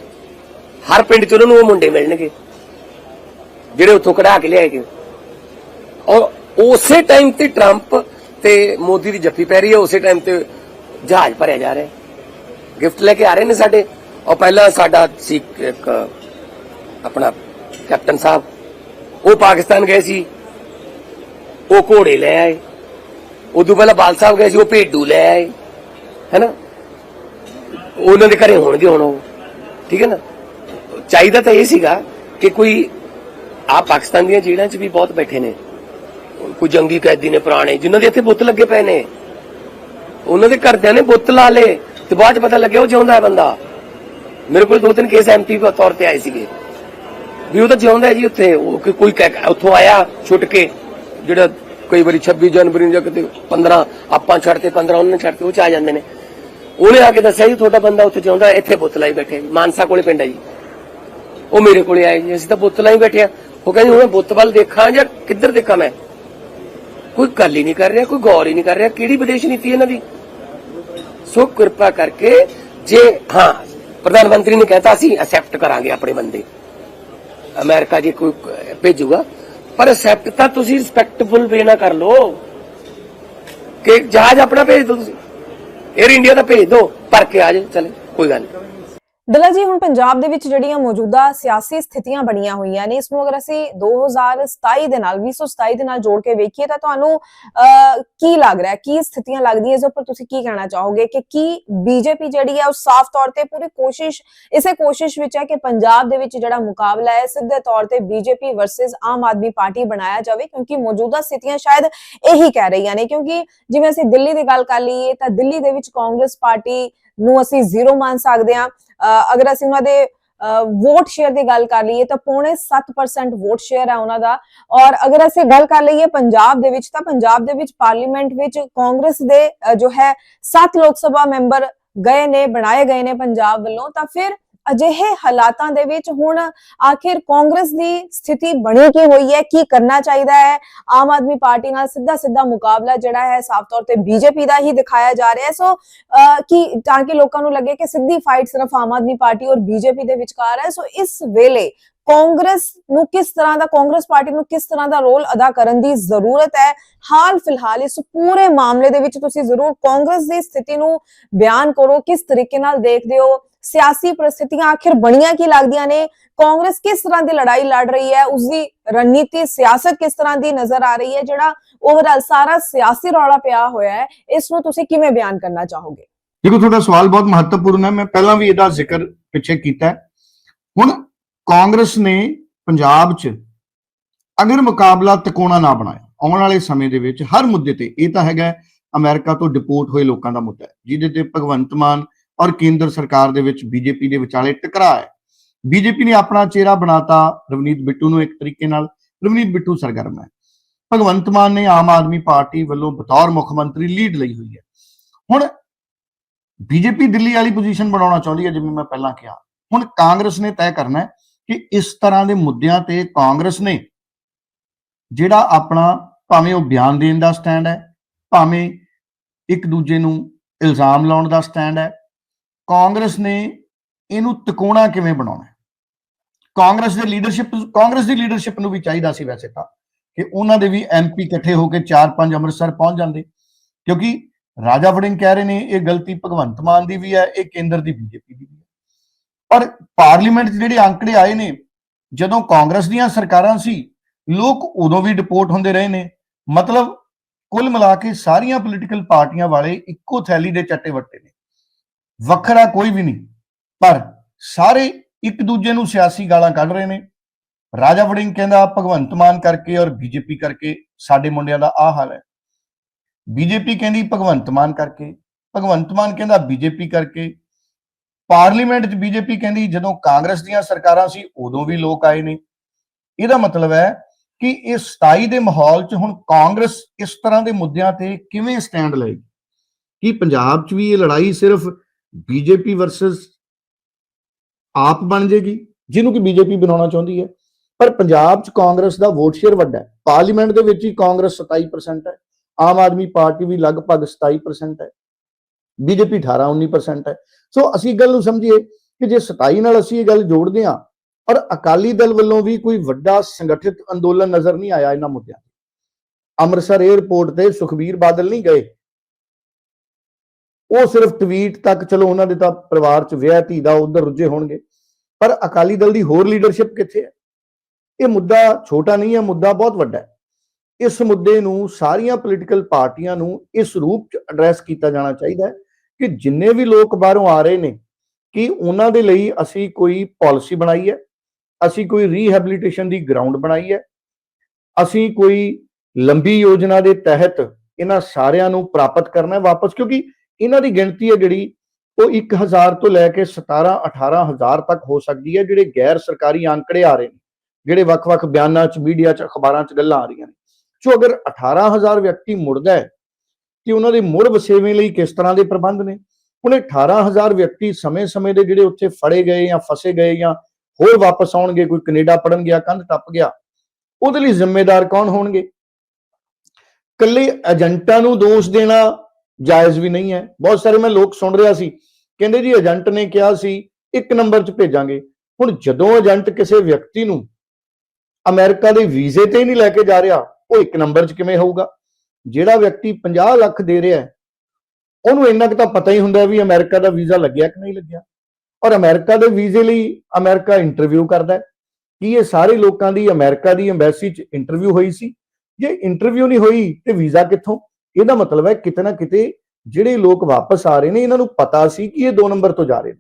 Speaker 3: ਹਰ ਪਿੰਡ ਚ ਉਹਨਾਂ ਨੂੰ ਉਹ ਮੁੰਡੇ ਮਿਲਣਗੇ, ਜਿਹੜੇ ਉੱਥੋਂ ਕਢਾ ਕੇ ਲਿਆਏ ਗਏ। ਔਰ ਉਸੇ ਟਾਈਮ ਤੇ ਟਰੰਪ ਤੇ ਮੋਦੀ ਦੀ ਜੱਫੀ ਪੈ ਰਹੀ ਹੈ, ਉਸੇ ਟਾਈਮ ਤੇ ਜਹਾਜ਼ ਭਰਿਆ ਜਾ ਰਿਹਾ ਗਿਫਟ ਲੈ ਕੇ ਆ ਰਹੇ ਨੇ ਸਾਡੇ। ਔਰ ਪਹਿਲਾਂ ਸਾਡਾ ਸੀ ਇੱਕ, ਆਪਣਾ ਕੈਪਟਨ ਸਾਹਿਬ, ਉਹ ਪਾਕਿਸਤਾਨ ਗਏ ਸੀ। ਉਹ ਘੋੜੇ ਲੈ ਆਏ। ਉਦੋਂ ਪਹਿਲਾਂ ਬਾਲ ਸਾਹਿਬ ਗਏ ਸੀ, ਉਹ ਭੇਡੂ ਲੈ ਆਏ। ਹੈਨਾ? ਉਹਨਾਂ ਦੇ ਘਰੇ ਹੋਣਗੇ ਹੁਣ ਉਹ। ਠੀਕ ਹੈ ਨਾ? ਚਾਹੀਦਾ ਤਾਂ ਇਹ ਸੀਗਾ ਕਿ ਕੋਈ, ਆ ਪਾਕਿਸਤਾਨ ਦੀਆਂ ਜੇਲ੍ਹਾਂ 'ਚ ਵੀ ਬਹੁਤ ਬੈਠੇ ਨੇ। ਕੋਈ ਜੰਗੀ ਕੈਦੀ ਨੇ, ਪੁਰਾਣੇ, ਜਿਨ੍ਹਾਂ ਦੇ ਇੱਥੇ ਬੁੱਤ ਲੱਗੇ ਪਏ ਨੇ। ਉਹਨਾਂ ਦੇ ਘਰਦਿਆਂ ਨੇ ਬੁੱਤ ਲਾ ਲੇ ਤੇ ਬਾਅਦ ਚ ਪਤਾ ਲੱਗਿਆ ਉਹ ਜਿਉਂਦਾ ਹੈ ਬੰਦਾ। ਮੇਰੇ ਕੋਲ ਦੋ ਤਿੰਨ ਕੇਸ ਐਮਪੀ ਦੇ ਤੌਰ ਤੇ ਆਏ ਸੀਗੇ। ਵੀ ਉਹ ਤਾਂ ਜਿਉਂਦਾ ਹੈ ਜੀ ਉੱਥੇ। ਉਹ ਕੋਈ ਉੱਥੋਂ ਆਇਆ ਛੁੱਟ ਕੇ, ਜਿਹੜਾ ਕਈ ਵਾਰੀ 26 ਜਨਵਰੀ ਨੂੰ ਜਾਂ ਕਿਤੇ 15 ਆਪਾਂ ਛੱਡਤੇ 15 ਉਹਨਾਂ ਨੇ ਛੱਡਤੇ ਉਹ ਚ ਆ ਜਾਂਦੇ ਨੇ। ਉਹਨੇ ਆ ਕੇ ਦੱਸਿਆ ਜੀ, ਤੁਹਾਡਾ ਬੰਦਾ ਉੱਥੇ ਜਿਉਂਦਾ ਇੱਥੇ ਬੁੱਤ ਲਾਈ ਬੈਠੇ। ਮਾਨਸਾ ਕੋਲੇ ਪਿੰਡ ਹੈ ਜੀ। ਉਹ ਮੇਰੇ ਕੋਲੇ ਆਏ ਜੀ, ਅਸੀਂ ਤਾਂ ਬੁੱਤ ਲਾਈ ਬੈਠੇ ਆ। ਉਹ ਕਹਿੰਦੇ, ਹੁਣ ਬੁੱਤ ਵੱਲ ਦੇਖਾਂ ਜਾਂ ਕਿੱਧਰ ਦੇਖਾਂ ਮੈਂ? ਕੋਈ ਗੱਲ ਹੀ ਨਹੀਂ ਕਰ ਰਿਹਾ, ਕੋਈ ਗੌਰ ਹੀ ਨਹੀਂ ਕਰ ਰਿਹਾ, ਕਿਹੜੀ ਵਿਦੇਸ਼ ਨੀਤੀ ਇਹਨਾਂ ਦੀ? ਸੋ ਕਿਰਪਾ ਕਰਕੇ ਜੇ, ਹਾਂ, ਪ੍ਰਧਾਨ ਮੰਤਰੀ ਨੇ ਕਹਿਤਾ ਸੀ ਅਸੈਪਟ ਕਰਾਂਗੇ ਆਪਣੇ ਬੰਦੇ। ਅਮਰੀਕਾ ਜੇ ਕੋਈ ਭੇਜੂਗਾ, ਪਰ ਅਸੈਪਟ ਤਾਂ ਤੁਸੀਂ ਰਿਸਪੈਕਟਫੁਲ ਵੇ ਨਾ ਕਰ ਲਓ। ਕਿ ਜਹਾਜ਼ ਆਪਣਾ ਭੇਜ ਦਿਓ ਤੁਸੀਂ। 에ਅਰ ਇੰਡੀਆ ਦਾ ਭੇਜ ਦਿਓ, ਭਰ ਕੇ ਆ ਜਾਓ, ਚਲੇ, ਕੋਈ ਗੱਲ ਨਹੀਂ।
Speaker 1: ਦਲਾ ਜੀ, ਹੁਣ ਪੰਜਾਬ ਦੇ ਵਿੱਚ ਜਿਹੜੀਆਂ ਮੌਜੂਦਾ ਸਿਆਸੀ ਸਥਿਤੀਆਂ ਬਣੀਆਂ ਹੋਈਆਂ ਨੇ ਇਸ ਨੂੰ ਅਗਰ ਅਸੀਂ 2027 ਦੇ ਨਾਲ 2027 ਦੇ ਨਾਲ ਜੋੜ ਕੇ ਵੇਖੀਏ ਤਾਂ ਤੁਹਾਨੂੰ ਕੀ ਲੱਗ ਰਿਹਾ? ਕੀ ਸਥਿਤੀਆਂ ਲੱਗਦੀਆਂ? ਇਸ ਉੱਪਰ ਤੁਸੀਂ ਕੀ ਕਹਿਣਾ ਚਾਹੋਗੇ ਕਿ ਕੀ ਬੀਜੇਪੀ ਜਿਹੜੀ ਹੈ ਉਹ ਸਾਫ਼ ਤੌਰ ਤੇ ਪੂਰੀ ਕੋਸ਼ਿਸ਼, ਇਸੇ ਕੋਸ਼ਿਸ਼ ਵਿੱਚ ਹੈ ਕਿ ਪੰਜਾਬ ਦੇ ਵਿੱਚ ਜਿਹੜਾ ਮੁਕਾਬਲਾ ਹੈ, ਸਿੱਧੇ ਤੌਰ ਤੇ BJP versus Aam Aadmi party ਬਣਾਇਆ ਜਾਵੇ, ਕਿਉਂਕਿ ਮੌਜੂਦਾ ਸਥਿਤੀਆਂ ਸ਼ਾਇਦ ਇਹੀ ਕਹਿ ਰਹੀਆਂ ਨੇ, ਕਿਉਂਕਿ ਜਿਵੇਂ ਅਸੀਂ ਦਿੱਲੀ ਦੀ ਗੱਲ ਕਰ ਲਈਏ, ਤਾਂ ਦਿੱਲੀ ਦੇ ਵਿੱਚ ਕਾਂਗਰਸ ਪਾਰਟੀ ਨੂੰ ਅਸੀਂ ਜ਼ੀਰੋ ਮੰਨ ਸਕਦੇ ਹਾਂ। ਅਹ ਅਗਰ ਅਸੀਂ ਉਹਨਾਂ ਦੇ ਵੋਟ ਸ਼ੇਅਰ ਦੀ ਗੱਲ ਕਰ ਲਈਏ ਤਾਂ ਪੌਣੇ 7% ਵੋਟ ਸ਼ੇਅਰ ਹੈ ਉਹਨਾਂ ਦਾ। ਔਰ ਅਗਰ ਅਸੀਂ ਗੱਲ ਕਰ ਲਈਏ ਪੰਜਾਬ ਦੇ ਵਿੱਚ, ਤਾਂ ਪੰਜਾਬ ਦੇ ਵਿੱਚ ਪਾਰਲੀਮੈਂਟ ਵਿੱਚ ਕਾਂਗਰਸ ਦੇ ਜੋ ਹੈ 7 ਲੋਕ ਸਭਾ ਮੈਂਬਰ ਗਏ ਨੇ, ਬਣਾਏ ਗਏ ਨੇ ਪੰਜਾਬ ਵੱਲੋਂ। ਤਾਂ ਫਿਰ ਅਜਿਹੇ ਹਾਲਾਤਾਂ ਦੇ ਵਿੱਚ ਹੁਣ ਆਖਿਰ ਕਾਂਗਰਸ ਦੀ ਸਥਿਤੀ ਬਣੀ ਕੀ ਹੋਈ ਹੈ? ਕੀ ਕਰਨਾ ਚਾਹੀਦਾ ਹੈ? ਆਮ ਆਦਮੀ ਪਾਰਟੀ ਨਾਲ ਸਿੱਧਾ ਸਿੱਧਾ ਮੁਕਾਬਲਾ ਜਿਹੜਾ ਹੈ ਸਾਫ਼ ਤੌਰ ਤੇ ਬੀਜੇਪੀ ਦਾ ਹੀ ਦਿਖਾਇਆ ਜਾ ਰਿਹਾ ਹੈ। ਸੋ ਅਹ, ਕਿ ਤਾਂ ਕਿ ਲੋਕਾਂ ਨੂੰ ਲੱਗੇ ਕਿ ਸਿੱਧੀ ਫਾਈਟ ਸਿਰਫ ਆਮ ਆਦਮੀ ਪਾਰਟੀ ਔਰ ਬੀਜੇਪੀ ਦੇ ਵਿਚਕਾਰ ਹੈ। ਸੋ ਇਸ ਵੇਲੇ ਕਾਂਗਰਸ ਨੂੰ ਕਿਸ ਤਰ੍ਹਾਂ ਦਾ ਕਾਂਗਰਸ ਪਾਰਟੀ ਨੂੰ ਕਿਸ ਤਰ੍ਹਾਂ ਦਾ ਰੋਲ ਅਦਾ ਕਰਨ ਦੀ ਜ਼ਰੂਰਤ ਹੈ? ਹਾਲ ਫਿਲਹਾਲ ਇਸ ਪੂਰੇ ਮਾਮਲੇ ਦੇ ਵਿੱਚ ਤੁਸੀਂ ਜ਼ਰੂਰ ਕਾਂਗਰਸ ਦੀ ਸਥਿਤੀ ਨੂੰ ਬਿਆਨ ਕਰੋ। ਕਿਸ ਤਰੀਕੇ ਨਾਲ ਦੇਖਦੇ ਹੋ? ਸਿਆਸੀ ਪਰਿਸਥਿਤੀਆਂ ਆਖਿਰ ਬਣੀਆਂ ਕੀ ਲੱਗਦੀਆਂ ਨੇ? ਕਾਂਗਰਸ ਕਿਸ ਤਰ੍ਹਾਂ ਦੀ ਲੜਾਈ ਲੜ ਰਹੀ ਹੈ? ਉਸ ਦੀ ਰਣਨੀਤੀ ਸਿਆਸਤ ਕਿਸ ਤਰ੍ਹਾਂ ਦੀ ਨਜ਼ਰ ਆ ਰਹੀ ਹੈ ਜਿਹੜਾ ਓਵਰਆਲ ਸਾਰਾ ਸਿਆਸੀ ਰੌਲਾ ਪਿਆ ਹੋਇਆ ਹੈ ਇਸ ਨੂੰ ਤੁਸੀਂ ਕਿਵੇਂ ਬਿਆਨ ਕਰਨਾ ਚਾਹੋਗੇ?
Speaker 2: ਦੇਖੋ ਤੁਹਾਡਾ ਸਵਾਲ ਬਹੁਤ ਮਹੱਤਵਪੂਰਨ ਹੈ। ਮੈਂ ਪਹਿਲਾਂ ਵੀ ਇਹਦਾ ਜ਼ਿਕਰ ਪਿੱਛੇ ਕੀਤਾ ਹੁਣ ਕਾਂਗਰਸ ਨੇ ਪੰਜਾਬ 'ਚ ਅਗਰ ਮੁਕਾਬਲਾ ਤਿਕੋਣਾ ਨਾ ਬਣਾਇਆ ਆਉਣ ਵਾਲੇ ਸਮੇਂ ਦੇ ਵਿੱਚ ਹਰ ਮੁੱਦੇ ਤੇ ਇਹ ਤਾਂ ਹੈਗਾ ਹੈ, ਅਮਰੀਕਾ ਤੋਂ ਡਿਪੋਰਟ ਹੋਏ ਲੋਕਾਂ ਦਾ ਮੁੱਦਾ ਹੈ ਜਿਹਦੇ ਤੇ ਭਗਵੰਤ ਮਾਨ ਔਰ ਕੇਂਦਰ ਸਰਕਾਰ ਦੇ ਵਿੱਚ ਬੀਜੇਪੀ ਦੇ ਵਿਚਾਲੇ ਟਕਰਾਅ ਹੈ। ਬੀਜੇਪੀ ਨੇ ਆਪਣਾ ਚਿਹਰਾ ਬਣਾਤਾ ਰਵਨੀਤ ਬਿੱਟੂ ਨੂੰ ਇੱਕ ਤਰੀਕੇ ਨਾਲ। ਰਵਨੀਤ ਬਿੱਟੂ ਸਰਗਰਮ ਹੈ। ਭਗਵੰਤ ਮਾਨ ਨੇ ਆਮ ਆਦਮੀ ਪਾਰਟੀ ਵੱਲੋਂ ਬਤੌਰ ਮੁੱਖ ਮੰਤਰੀ ਲੀਡ ਲਈ ਹੋਈ ਹੈ। ਹੁਣ ਬੀਜੇਪੀ ਦਿੱਲੀ ਵਾਲੀ ਪੋਜੀਸ਼ਨ ਬਣਾਉਣਾ ਚਾਹੁੰਦੀ ਹੈ ਜਿਵੇਂ ਮੈਂ ਪਹਿਲਾਂ ਕਿਹਾ। ਹੁਣ ਕਾਂਗਰਸ ਨੇ ਤੈਅ ਕਰਨਾ ਹੈ ਕਿ ਇਸ ਤਰ੍ਹਾਂ ਦੇ ਮੁੱਦਿਆਂ ਤੇ ਕਾਂਗਰਸ ਨੇ ਜਿਹੜਾ ਆਪਣਾ ਭਾਵੇਂ ਉਹ ਬਿਆਨ ਦੇਣ ਦਾ ਸਟੈਂਡ ਹੈ, ਭਾਵੇਂ ਇੱਕ ਦੂਜੇ ਨੂੰ ਇਲਜ਼ਾਮ ਲਾਉਣ ਦਾ ਸਟੈਂਡ ਹੈ ਕਾਂਗਰਸ ਨੇ ਇਹਨੂੰ ਤਿਕੋਣਾ ਕਿਵੇਂ ਬਣਾਉਣਾ ਕਾਂਗਰਸ ਦੇ ਲੀਡਰਸ਼ਿਪ ਕਾਂਗਰਸ ਦੀ ਲੀਡਰਸ਼ਿਪ ਨੂੰ ਵੀ ਚਾਹੀਦਾ ਸੀ ਵੈਸੇ ਤਾਂ ਕਿ ਉਹਨਾਂ ਦੇ ਵੀ ਐਮਪੀ ਇਕੱਠੇ ਹੋ ਕੇ 4-5 ਅੰਮ੍ਰਿਤਸਰ ਪਹੁੰਚ ਜਾਂਦੇ। ਕਿਉਂਕਿ ਰਾਜਾ ਵੜਿੰਗ ਕਹਿ ਰਹੇ ਨੇ ਇਹ ਗਲਤੀ ਭਗਵੰਤ ਮਾਨ ਦੀ ਵੀ ਹੈ, ਇਹ ਕੇਂਦਰ ਦੀ ਬੀਜੇਪੀ ਦੀ ਵੀ ਹੈ। ਪਰ ਪਾਰਲੀਮੈਂਟ 'ਚ ਜਿਹੜੇ ਅੰਕੜੇ ਆਏ ਨੇ, ਜਦੋਂ ਕਾਂਗਰਸ ਦੀਆਂ ਸਰਕਾਰਾਂ ਸੀ, ਲੋਕ ਉਦੋਂ ਵੀ ਡਿਪੋਰਟ ਹੁੰਦੇ ਰਹੇ ਨੇ। ਮਤਲਬ ਕੁੱਲ ਮਿਲਾ ਕੇ ਸਾਰੀਆਂ ਪੋਲੀਟੀਕਲ ਪਾਰਟੀਆਂ ਵਾਲੇ ਇੱਕੋ ਥੈਲੀ ਦੇ ਚੱਟੇ ਵੱਟੇ ਨੇ। ਵੱਖਰਾ ਕੋਈ ਵੀ ਨਹੀਂ। ਪਰ ਸਾਰੇ ਇੱਕ ਦੂਜੇ ਨੂੰ ਸਿਆਸੀ ਗਾਲਾਂ ਕੱਢ ਰਹੇ ਨੇ। ਰਾਜਾ ਵੜਿੰਗ ਕਹਿੰਦਾ, ਭਗਵੰਤ ਮਾਨ ਕਰਕੇ ਔਰ ਬੀਜੇਪੀ ਕਰਕੇ ਸਾਡੇ ਮੁੰਡਿਆਂ ਦਾ ਆਹ ਹਾਲ ਹੈ। ਬੀਜੇਪੀ ਕਹਿੰਦੀ, ਭਗਵੰਤ ਮਾਨ ਕਰਕੇ। ਭਗਵੰਤ ਮਾਨ ਕਹਿੰਦਾ, ਬੀਜੇਪੀ ਕਰਕੇ। ਪਾਰਲੀਮੈਂਟ 'ਚ ਬੀਜੇਪੀ ਕਹਿੰਦੀ, ਜਦੋਂ ਕਾਂਗਰਸ ਦੀਆਂ ਸਰਕਾਰਾਂ ਸੀ, ਉਦੋਂ ਵੀ ਲੋਕ ਆਏ ਨੇ। ਇਹਦਾ ਮਤਲਬ ਹੈ ਕਿ ਇਹ 27 ਦੇ ਮਾਹੌਲ 'ਚ ਹੁਣ ਕਾਂਗਰਸ ਇਸ ਤਰ੍ਹਾਂ ਦੇ ਮੁੱਦਿਆਂ ਤੇ ਕਿਵੇਂ ਸਟੈਂਡ ਲਏਗੀ? ਕਿ ਪੰਜਾਬ 'ਚ ਵੀ ਇਹ ਲੜਾਈ ਸਿਰਫ ਬੀਜੇਪੀ ਵਰਸਸ ਆਪ ਬਣ ਜੇਗੀ, ਜਿਹਨੂੰ ਕਿ ਬੀਜੇਪੀ ਬਣਾਉਣਾ ਚਾਹੁੰਦੀ ਹੈ। ਪਰ ਪੰਜਾਬ 'ਚ ਕਾਂਗਰਸ ਦਾ ਵੋਟ ਸ਼ੇਅਰ ਵੱਡਾ ਹੈ। ਪਾਰਲੀਮੈਂਟ ਦੇ ਵਿੱਚ ਹੀ ਕਾਂਗਰਸ 27% ਹੈ। ਆਮ ਆਦਮੀ ਪਾਰਟੀ ਵੀ ਲਗਭਗ 27% ਹੈ। ਬੀਜੇਪੀ 18 19% ਹੈ। ਸੋ ਅਸੀਂ ਗੱਲ ਨੂੰ ਸਮਝੀਏ ਕਿ ਜੇ 27 ਨਾਲ ਅਸੀਂ ਇਹ ਗੱਲ ਜੋੜਦੇ ਹਾਂ, ਔਰ ਅਕਾਲੀ ਦਲ ਵੱਲੋਂ ਵੀ ਕੋਈ ਵੱਡਾ ਸੰਗਠਿਤ ਅੰਦੋਲਨ ਨਜ਼ਰ ਨਹੀਂ ਆਇਆ ਇਹਨਾਂ ਮੁੱਦਿਆਂ ਅੰਮ੍ਰਿਤਸਰ 에ਅਰਪੋਰਟ ਤੇ ਸੁਖਬੀਰ ਬਾਦਲ ਨਹੀਂ ਗਏ। ਉਹ ਸਿਰਫ ਟਵੀਟ ਤੱਕ, ਚਲੋ ਉਹਨਾਂ ਦੇ ਤਾਂ ਪਰਿਵਾਰ ਚ ਵਿਆਹ, ਧੀ ਦਾ ਉਧਰ ਰੁੱਝੇ ਹੋਣਗੇ। ਪਰ ਅਕਾਲੀ ਦਲ ਦੀ ਹੋਰ ਲੀਡਰਸ਼ਿਪ ਕਿੱਥੇ ਹੈ? ਇਹ ਮੁੱਦਾ ਛੋਟਾ ਨਹੀਂ ਹੈ, ਮੁੱਦਾ ਬਹੁਤ ਵੱਡਾ ਹੈ। ਇਸ ਮੁੱਦੇ ਨੂੰ ਸਾਰੀਆਂ ਪੋਲੀਟੀਕਲ ਪਾਰਟੀਆਂ ਨੂੰ ਇਸ ਰੂਪ ਚ ਐਡਰੈਸ ਕੀਤਾ ਜਾਣਾ ਚਾਹੀਦਾ ਹੈ ਕਿ ਜਿੰਨੇ ਵੀ ਲੋਕ ਬਾਹਰੋਂ ਆ ਰਹੇ ਨੇ, ਕਿ ਉਹਨਾਂ ਦੇ ਲਈ ਅਸੀਂ ਕੋਈ ਪਾਲਿਸੀ ਬਣਾਈ ਹੈ, ਅਸੀਂ ਕੋਈ ਰੀਹੈਬਿਲਿਟੇਸ਼ਨ ਦੀ ਗਰਾਊਂਡ ਬਣਾਈ ਹੈ, ਅਸੀਂ ਕੋਈ ਲੰਬੀ ਯੋਜਨਾ ਦੇ ਤਹਿਤ ਇਹਨਾਂ ਸਾਰਿਆਂ ਨੂੰ ਪ੍ਰਾਪਤ ਕਰਨਾ ਹੈ ਵਾਪਸ, ਕਿਉਂਕਿ ਇਹਨਾਂ ਦੀ ਗਿਣਤੀ ਹੈ ਜਿਹੜੀ ਉਹ 1000 ਤੋਂ ਲੈ ਕੇ 17 18000 ਤੱਕ ਹੋ ਸਕਦੀ ਹੈ, ਜਿਹੜੇ ਗੈਰ ਸਰਕਾਰੀ ਅੰਕੜੇ ਆ ਰਹੇ ਨੇ, ਜਿਹੜੇ ਵੱਖ-ਵੱਖ ਬਿਆਨਾਂ 'ਚ, ਮੀਡੀਆ 'ਚ, ਅਖਬਾਰਾਂ 'ਚ ਗੱਲਾਂ ਆ ਰਹੀਆਂ ਨੇ। ਸੋ ਅਗਰ 18000 ਵਿਅਕਤੀ ਮੁੜਦਾ ਹੈ ਕਿ ਉਹਨਾਂ ਦੇ ਮੁੜ ਵਸੇਵੇਂ ਲਈ ਕਿਸ ਤਰ੍ਹਾਂ ਦੇ ਪ੍ਰਬੰਧ ਨੇ? ਹੁਣ ਇਹ 18000 ਵਿਅਕਤੀ ਸਮੇਂ-ਸਮੇਂ ਦੇ ਜਿਹੜੇ ਉੱਥੇ ਫੜੇ ਗਏ ਜਾਂ ਫਸੇ ਗਏ ਜਾਂ ਹੋਰ ਵਾਪਸ ਆਉਣਗੇ, ਕੋਈ ਕੈਨੇਡਾ ਪੜਨ ਗਿਆ, ਕੰਧ ਟੱਪ ਗਿਆ, ਉਹਦੇ ਲਈ ਜ਼ਿੰਮੇਦਾਰ ਕੌਣ ਹੋਣਗੇ? ਕੱਲੇ ਏਜੰਟਾਂ ਨੂੰ ਦੋਸ਼ ਦੇਣਾ ਜਾਇਜ਼ ਵੀ ਨਹੀਂ ਹੈ। ਬਹੁਤ ਸਾਰੇ ਮੈਂ ਲੋਕ ਸੁਣ ਰਿਹਾ ਸੀ, ਕਹਿੰਦੇ ਜੀ ਏਜੰਟ ਨੇ ਕਿਹਾ ਸੀ, ਇੱਕ ਨੰਬਰ 'ਚ ਭੇਜਾਂਗੇ। ਹੁਣ ਜਦੋਂ ਏਜੰਟ ਕਿਸੇ ਵਿਅਕਤੀ ਨੂੰ ਅਮਰੀਕਾ ਦੇ ਵੀਜ਼ੇ ਤੇ ਨਹੀਂ ਲੈ ਕੇ ਜਾ ਰਿਹਾ, ਉਹ ਇੱਕ ਨੰਬਰ 'ਚ ਕਿਵੇਂ ਹੋਊਗਾ? ਜਿਹੜਾ ਵਿਅਕਤੀ 50 ਲੱਖ ਦੇ ਰਿਹਾ ਉਹਨੂੰ ਇੰਨਾ ਕੁ ਤਾਂ ਪਤਾ ਹੀ ਹੁੰਦਾ ਵੀ ਅਮਰੀਕਾ ਦਾ ਵੀਜ਼ਾ ਲੱਗਿਆ ਕਿ ਨਹੀਂ ਲੱਗਿਆ। ਔਰ ਅਮਰੀਕਾ ਦੇ ਵੀਜ਼ੇ ਲਈ ਅਮਰੀਕਾ ਇੰਟਰਵਿਊ ਕਰਦਾ ਹੈ। ਕੀ ਇਹ ਸਾਰੇ ਲੋਕਾਂ ਦੀ ਅਮਰੀਕਾ ਦੀ ਐਮਬੈਸੀ 'ਚ ਇੰਟਰਵਿਊ ਹੋਈ ਸੀ? ਜੇ ਇੰਟਰਵਿਊ ਨਹੀਂ ਹੋਈ, ਤੇ ਵੀਜ਼ਾ ਕਿੱਥੋਂ? ਇਹਦਾ ਮਤਲਬ ਹੈ ਕਿਤੇ ਨਾ ਕਿਤੇ ਜਿਹੜੇ ਲੋਕ ਵਾਪਸ ਆ ਰਹੇ ਨੇ, ਇਹਨਾਂ ਨੂੰ ਪਤਾ ਸੀ ਕਿ ਇਹ ਦੋ ਨੰਬਰ ਤੋਂ ਜਾ ਰਹੇ ਨੇ।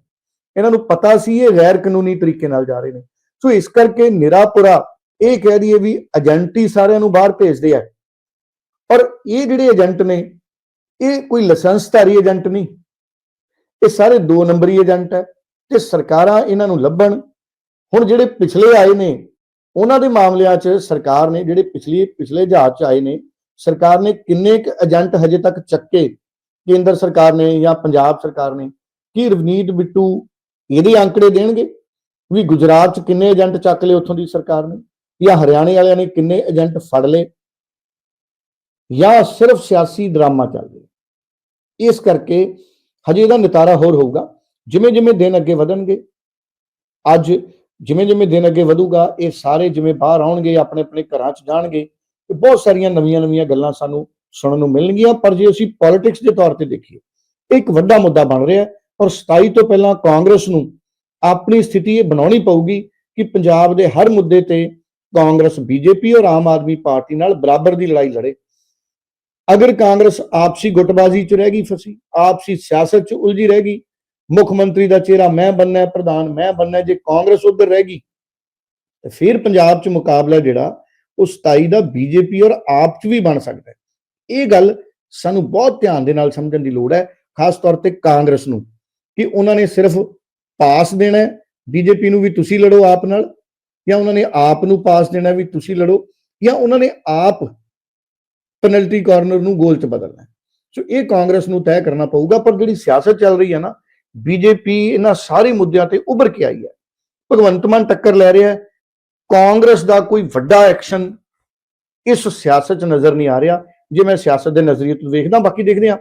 Speaker 2: ਇਹਨਾਂ ਨੂੰ ਪਤਾ ਸੀ ਇਹ ਗੈਰ ਕਾਨੂੰਨੀ ਤਰੀਕੇ ਨਾਲ ਜਾ ਰਹੇ ਨੇ। ਸੋ ਇਸ ਕਰਕੇ ਨਿਰਾਪੁਰਾ ਇਹ ਕਹਿ ਦਈਏ ਵੀ ਏਜੰਟ ਹੀ ਸਾਰਿਆਂ ਨੂੰ ਬਾਹਰ ਭੇਜਦੇ ਆ। ਔਰ ਇਹ ਜਿਹੜੇ ਏਜੰਟ ਨੇ, ਇਹ ਕੋਈ ਲਾਇਸੈਂਸਧਾਰੀ ਏਜੰਟ ਨਹੀਂ। ਇਹ ਸਾਰੇ ਦੋ ਨੰਬਰੀ ਏਜੰਟ ਹੈ ਤੇ ਸਰਕਾਰਾਂ ਇਹਨਾਂ ਨੂੰ ਲੱਭਣ। ਹੁਣ ਜਿਹੜੇ ਪਿਛਲੇ ਆਏ ਨੇ, ਉਹਨਾਂ ਦੇ ਮਾਮਲਿਆਂ 'ਚ ਸਰਕਾਰ ਨੇ ਜਿਹੜੇ ਪਿਛਲੀ, ਪਿਛਲੇ ਜਹਾਜ਼ 'ਚ ਆਏ ਨੇ ਸਰਕਾਰ ਨੇ ਕਿੰਨੇ ਕੁ ਏਜੰਟ ਹਜੇ ਤੱਕ ਚੱਕੇ? ਕੇਂਦਰ ਸਰਕਾਰ ਨੇ ਜਾਂ ਪੰਜਾਬ ਸਰਕਾਰ ਨੇ? ਕੀ ਰਵਨੀਤ ਬਿੱਟੂ ਇਹਦੇ ਅੰਕੜੇ ਦੇਣਗੇ? ਵੀ ਗੁਜਰਾਤ 'ਚ ਕਿੰਨੇ ਏਜੰਟ ਚੱਕ ਲਏ ਉੱਥੋਂ ਦੀ ਸਰਕਾਰ ਨੇ? ਜਾਂ ਹਰਿਆਣੇ ਵਾਲਿਆਂ ਨੇ ਕਿੰਨੇ ਏਜੰਟ ਫੜ ਲਏ? ਜਾਂ ਸਿਰਫ ਸਿਆਸੀ ਡਰਾਮਾ ਚੱਲ ਰਿਹਾ? ਇਸ ਕਰਕੇ ਹਜੇ ਇਹਦਾ ਨਿਤਾਰਾ ਹੋਰ ਹੋਊਗਾ। ਜਿਵੇਂ ਜਿਵੇਂ ਦਿਨ ਅੱਗੇ ਵਧਣਗੇ, ਅੱਜ ਜਿਵੇਂ ਜਿਵੇਂ ਦਿਨ ਅੱਗੇ ਵਧੂਗਾ, ਇਹ ਸਾਰੇ ਜਿਵੇਂ ਬਾਹਰ ਆਉਣਗੇ ਆਪਣੇ ਆਪਣੇ ਘਰਾਂ 'ਚ ਜਾਣਗੇ ਤੇ ਬਹੁਤ ਸਾਰੀਆਂ ਨਵੀਆਂ-ਨਵੀਆਂ ਗੱਲਾਂ ਸਾਨੂੰ ਸੁਣਨ ਨੂੰ ਮਿਲਣਗੀਆਂ, ਪਰ ਜੇ ਅਸੀਂ ਪੋਲਿਟਿਕਸ ਦੇ ਤੌਰ ਤੇ ਦੇਖੀਏ ਇਹ ਇੱਕ ਵੱਡਾ ਮੁੱਦਾ ਬਣ ਰਿਹਾ ਔਰ 27 ਤੋਂ ਪਹਿਲਾਂ ਕਾਂਗਰਸ ਨੂੰ ਆਪਣੀ ਸਥਿਤੀ ਇਹ ਬਣਾਉਣੀ ਪਊਗੀ ਕਿ ਪੰਜਾਬ ਦੇ ਹਰ ਮੁੱਦੇ ਤੇ ਕਾਂਗਰਸ, ਬੀਜੇਪੀ ਔਰ ਆਮ ਆਦਮੀ ਪਾਰਟੀ ਨਾਲ ਬਰਾਬਰ ਦੀ ਲੜਾਈ ਲੜੇ। ਅਗਰ ਕਾਂਗਰਸ ਆਪਸੀ ਗੁੱਟਬਾਜ਼ੀ 'ਚ ਰਹਿ ਗਈ ਫਸੀ, ਆਪਸੀ ਸਿਆਸਤ 'ਚ ਉਲਝੀ ਰਹਿ ਗਈ, ਮੁੱਖ ਮੰਤਰੀ ਦਾ ਚਿਹਰਾ ਮੈਂ ਬੰਨਣਾ ਪ੍ਰਧਾਨ ਮੈਂ ਬੰਨਣਾ ਜੇ ਕਾਂਗਰਸ ਉਧਰ ਰਹਿ ਗਈ, ਤੇ ਫਿਰ ਪੰਜਾਬ 'ਚ ਮੁਕਾਬਲਾ ਜਿਹੜਾ ਉਹ 27 ਦਾ ਬੀਜੇਪੀ ਔਰ ਆਪ 'ਚ ਵੀ ਬਣ ਸਕਦਾ ਇਹ ਗੱਲ ਸਾਨੂੰ ਬਹੁਤ ਧਿਆਨ ਦੇ ਨਾਲ ਸਮਝਣ ਦੀ ਲੋੜ ਹੈ, ਖਾਸ ਤੌਰ ਤੇ ਕਾਂਗਰਸ ਨੂੰ, ਕਿ ਉਹਨਾਂ ਨੇ ਸਿਰਫ ਪਾਸ ਦੇਣਾ ਹੈ, ਬੀਜੇਪੀ ਨੂੰ ਵੀ ਤੁਸੀਂ ਲੜੋ ਆਪ ਨਾਲ, ਜਾਂ ਉਹਨਾਂ ਨੇ ਆਪ ਨੂੰ ਪਾਸ ਦੇਣਾ ਵੀ ਤੁਸੀਂ ਲੜੋ, ਜਾਂ ਉਹਨਾਂ ਨੇ ਆਪ ਪੈਨਲਟੀ ਕਾਰਨਰ ਨੂੰ ਗੋਲ 'ਚ ਬਦਲਣਾ ਸੋ ਇਹ ਕਾਂਗਰਸ ਨੂੰ ਤੈਅ ਕਰਨਾ ਪਊਗਾ, ਪਰ ਜਿਹੜੀ ਸਿਆਸਤ ਚੱਲ ਰਹੀ ਹੈ ਨਾ, ਬੀਜੇਪੀ ਇਹਨਾਂ ਸਾਰੇ ਮੁੱਦਿਆਂ ਤੇ ਉੱਭਰ ਕੇ ਆਈ ਹੈ। ਭਗਵੰਤ ਮਾਨ ਟੱਕਰ ਲੈ ਰਿਹਾ ਹੈ ਕਾਂਗਰਸ ਦਾ ਕੋਈ ਵੱਡਾ ਐਕਸ਼ਨ ਇਸ ਸਿਆਸਤ 'ਚ ਨਜ਼ਰ ਨਹੀਂ ਆ ਰਿਹਾ। ਜੇ ਮੈਂ ਸਿਆਸਤ ਦੇ ਨਜ਼ਰੀਏ ਤੋਂ ਵੇਖਦਾ, ਬਾਕੀ ਦੇਖਦੇ ਹਾਂ।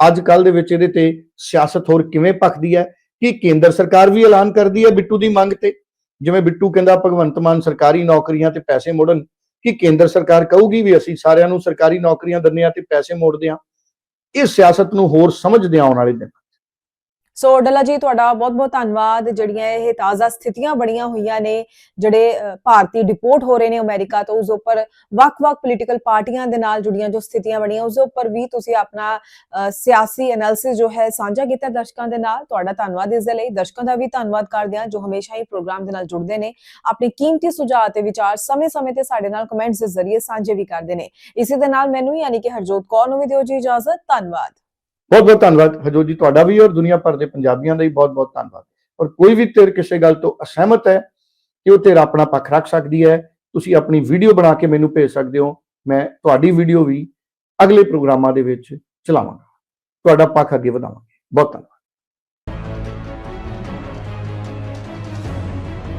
Speaker 2: ਅੱਜ ਕੱਲ ਦੇ ਵਿੱਚ ਇਹਦੇ ਤੇ ਸਿਆਸਤ ਹੋਰ ਕਿਵੇਂ ਭਖਦੀ ਹੈ ਕਿ ਕੇਂਦਰ ਸਰਕਾਰ ਵੀ ਐਲਾਨ ਕਰਦੀ ਹੈ ਬਿੱਟੂ ਦੀ ਮੰਗ ਤੇ? ਜਿਵੇਂ ਬਿੱਟੂ ਕਹਿੰਦਾ, ਭਗਵੰਤ ਮਾਨ ਸਰਕਾਰੀ ਨੌਕਰੀਆਂ ਤੇ ਪੈਸੇ ਮੋੜਨ। ਕਿ ਕੇਂਦਰ ਸਰਕਾਰ ਕਹੂਗੀ ਵੀ ਅਸੀਂ ਸਾਰਿਆਂ ਨੂੰ ਸਰਕਾਰੀ ਨੌਕਰੀਆਂ ਦਿੰਦੇ ਆ ਤੇ ਪੈਸੇ ਮੋੜਦੇ ਆ ਇਹ ਸਿਆਸਤ ਨੂੰ ਹੋਰ ਸਮਝਦੇ ਆਉਣ ਵਾਲੇ ਦਿਨ।
Speaker 1: ਸੋ ਡੱਲਾ ਜੀ ਤੁਹਾਡਾ ਬਹੁਤ-ਬਹੁਤ ਧੰਨਵਾਦ। ਜਿਹੜੀਆਂ ਇਹ ਤਾਜ਼ਾ ਸਥਿਤੀਆਂ ਬਣੀਆਂ ਹੋਈਆਂ ਨੇ, ਜਿਹੜੇ ਭਾਰਤੀ ਡਿਪੋਰਟ ਹੋ ਰਹੇ ਨੇ ਅਮਰੀਕਾ, ਤੋਂ ਉਸ ਉੱਪਰ ਵੱਖ-ਵੱਖ ਪੋਲੀਟੀਕਲ ਪਾਰਟੀਆਂ ਦੇ ਨਾਲ ਜੁੜੀਆਂ ਜੋ ਸਥਿਤੀਆਂ ਬਣੀਆਂ, ਉਸ ਉੱਪਰ ਵੀ ਤੁਸੀਂ ਆਪਣਾ ਸਿਆਸੀ ਐਨਾਲਿਸਿਸ ਜੋ ਹੈ, ਸਾਂਝਾ ਕੀਤਾ ਦਰਸ਼ਕਾਂ ਦੇ ਨਾਲ। ਤੁਹਾਡਾ ਧੰਨਵਾਦ ਇਸ ਦੇ ਲਈ। ਦਰਸ਼ਕਾਂ ਦਾ ਵੀ ਧੰਨਵਾਦ ਕਰਦੇ ਹਾਂ, ਜੋ ਹਮੇਸ਼ਾ ਹੀ ਪ੍ਰੋਗਰਾਮ ਦੇ ਨਾਲ ਜੁੜਦੇ ਨੇ। ਆਪਣੀ ਕੀਮਤੀ ਸੁਝਾਅ ਤੇ ਵਿਚਾਰ ਸਮੇਂ-ਸਮੇਂ ਤੇ ਸਾਡੇ ਨਾਲ ਕਮੈਂਟਸ ਦੇ ਜ਼ਰੀਏ ਸਾਂਝੇ ਵੀ ਕਰਦੇ ਨੇ। ਇਸੇ ਦੇ ਨਾਲ ਮੈਨੂੰ ਯਾਨੀ ਕਿ ਹਰਜੋਤ ਕੌਰ ਨੂੰ ਵੀ ਦਿਓ ਜੀ ਇਜਾਜ਼ਤ। ਧੰਨਵਾਦ।
Speaker 2: ਬਹੁਤ ਬਹੁਤ ਧੰਨਵਾਦ। ਹਜੋ ਜੀ, ਤੁਹਾਡਾ ਵੀ ਔਰ ਦੁਨੀਆ ਭਰ ਦੇ ਪੰਜਾਬੀਆਂ ਦਾ ਵੀ ਬਹੁਤ ਬਹੁਤ ਧੰਨਵਾਦ। ਔਰ ਕੋਈ ਵੀ ਧਿਰ ਕਿਸੇ ਗੱਲ ਤੋਂ ਅਸਹਿਮਤ ਹੈ ਕਿ ਉਹ ਧਿਰ ਆਪਣਾ ਪੱਖ ਰੱਖ ਸਕਦੀ ਹੈ, ਤੁਸੀਂ ਆਪਣੀ ਵੀਡੀਓ ਬਣਾ ਕੇ ਮੈਨੂੰ ਭੇਜ ਸਕਦੇ ਹੋ, ਮੈਂ ਤੁਹਾਡੀ ਵੀਡੀਓ ਵੀ ਅਗਲੇ ਪ੍ਰੋਗਰਾਮਾਂ ਦੇ ਵਿੱਚ ਚਲਾਵਾਂਗਾ। ਤੁਹਾਡਾ ਪੱਖ ਅੱਗੇ ਵਧਾਵਾਂਗੇ। ਬਹੁਤ ਧੰਨਵਾਦ।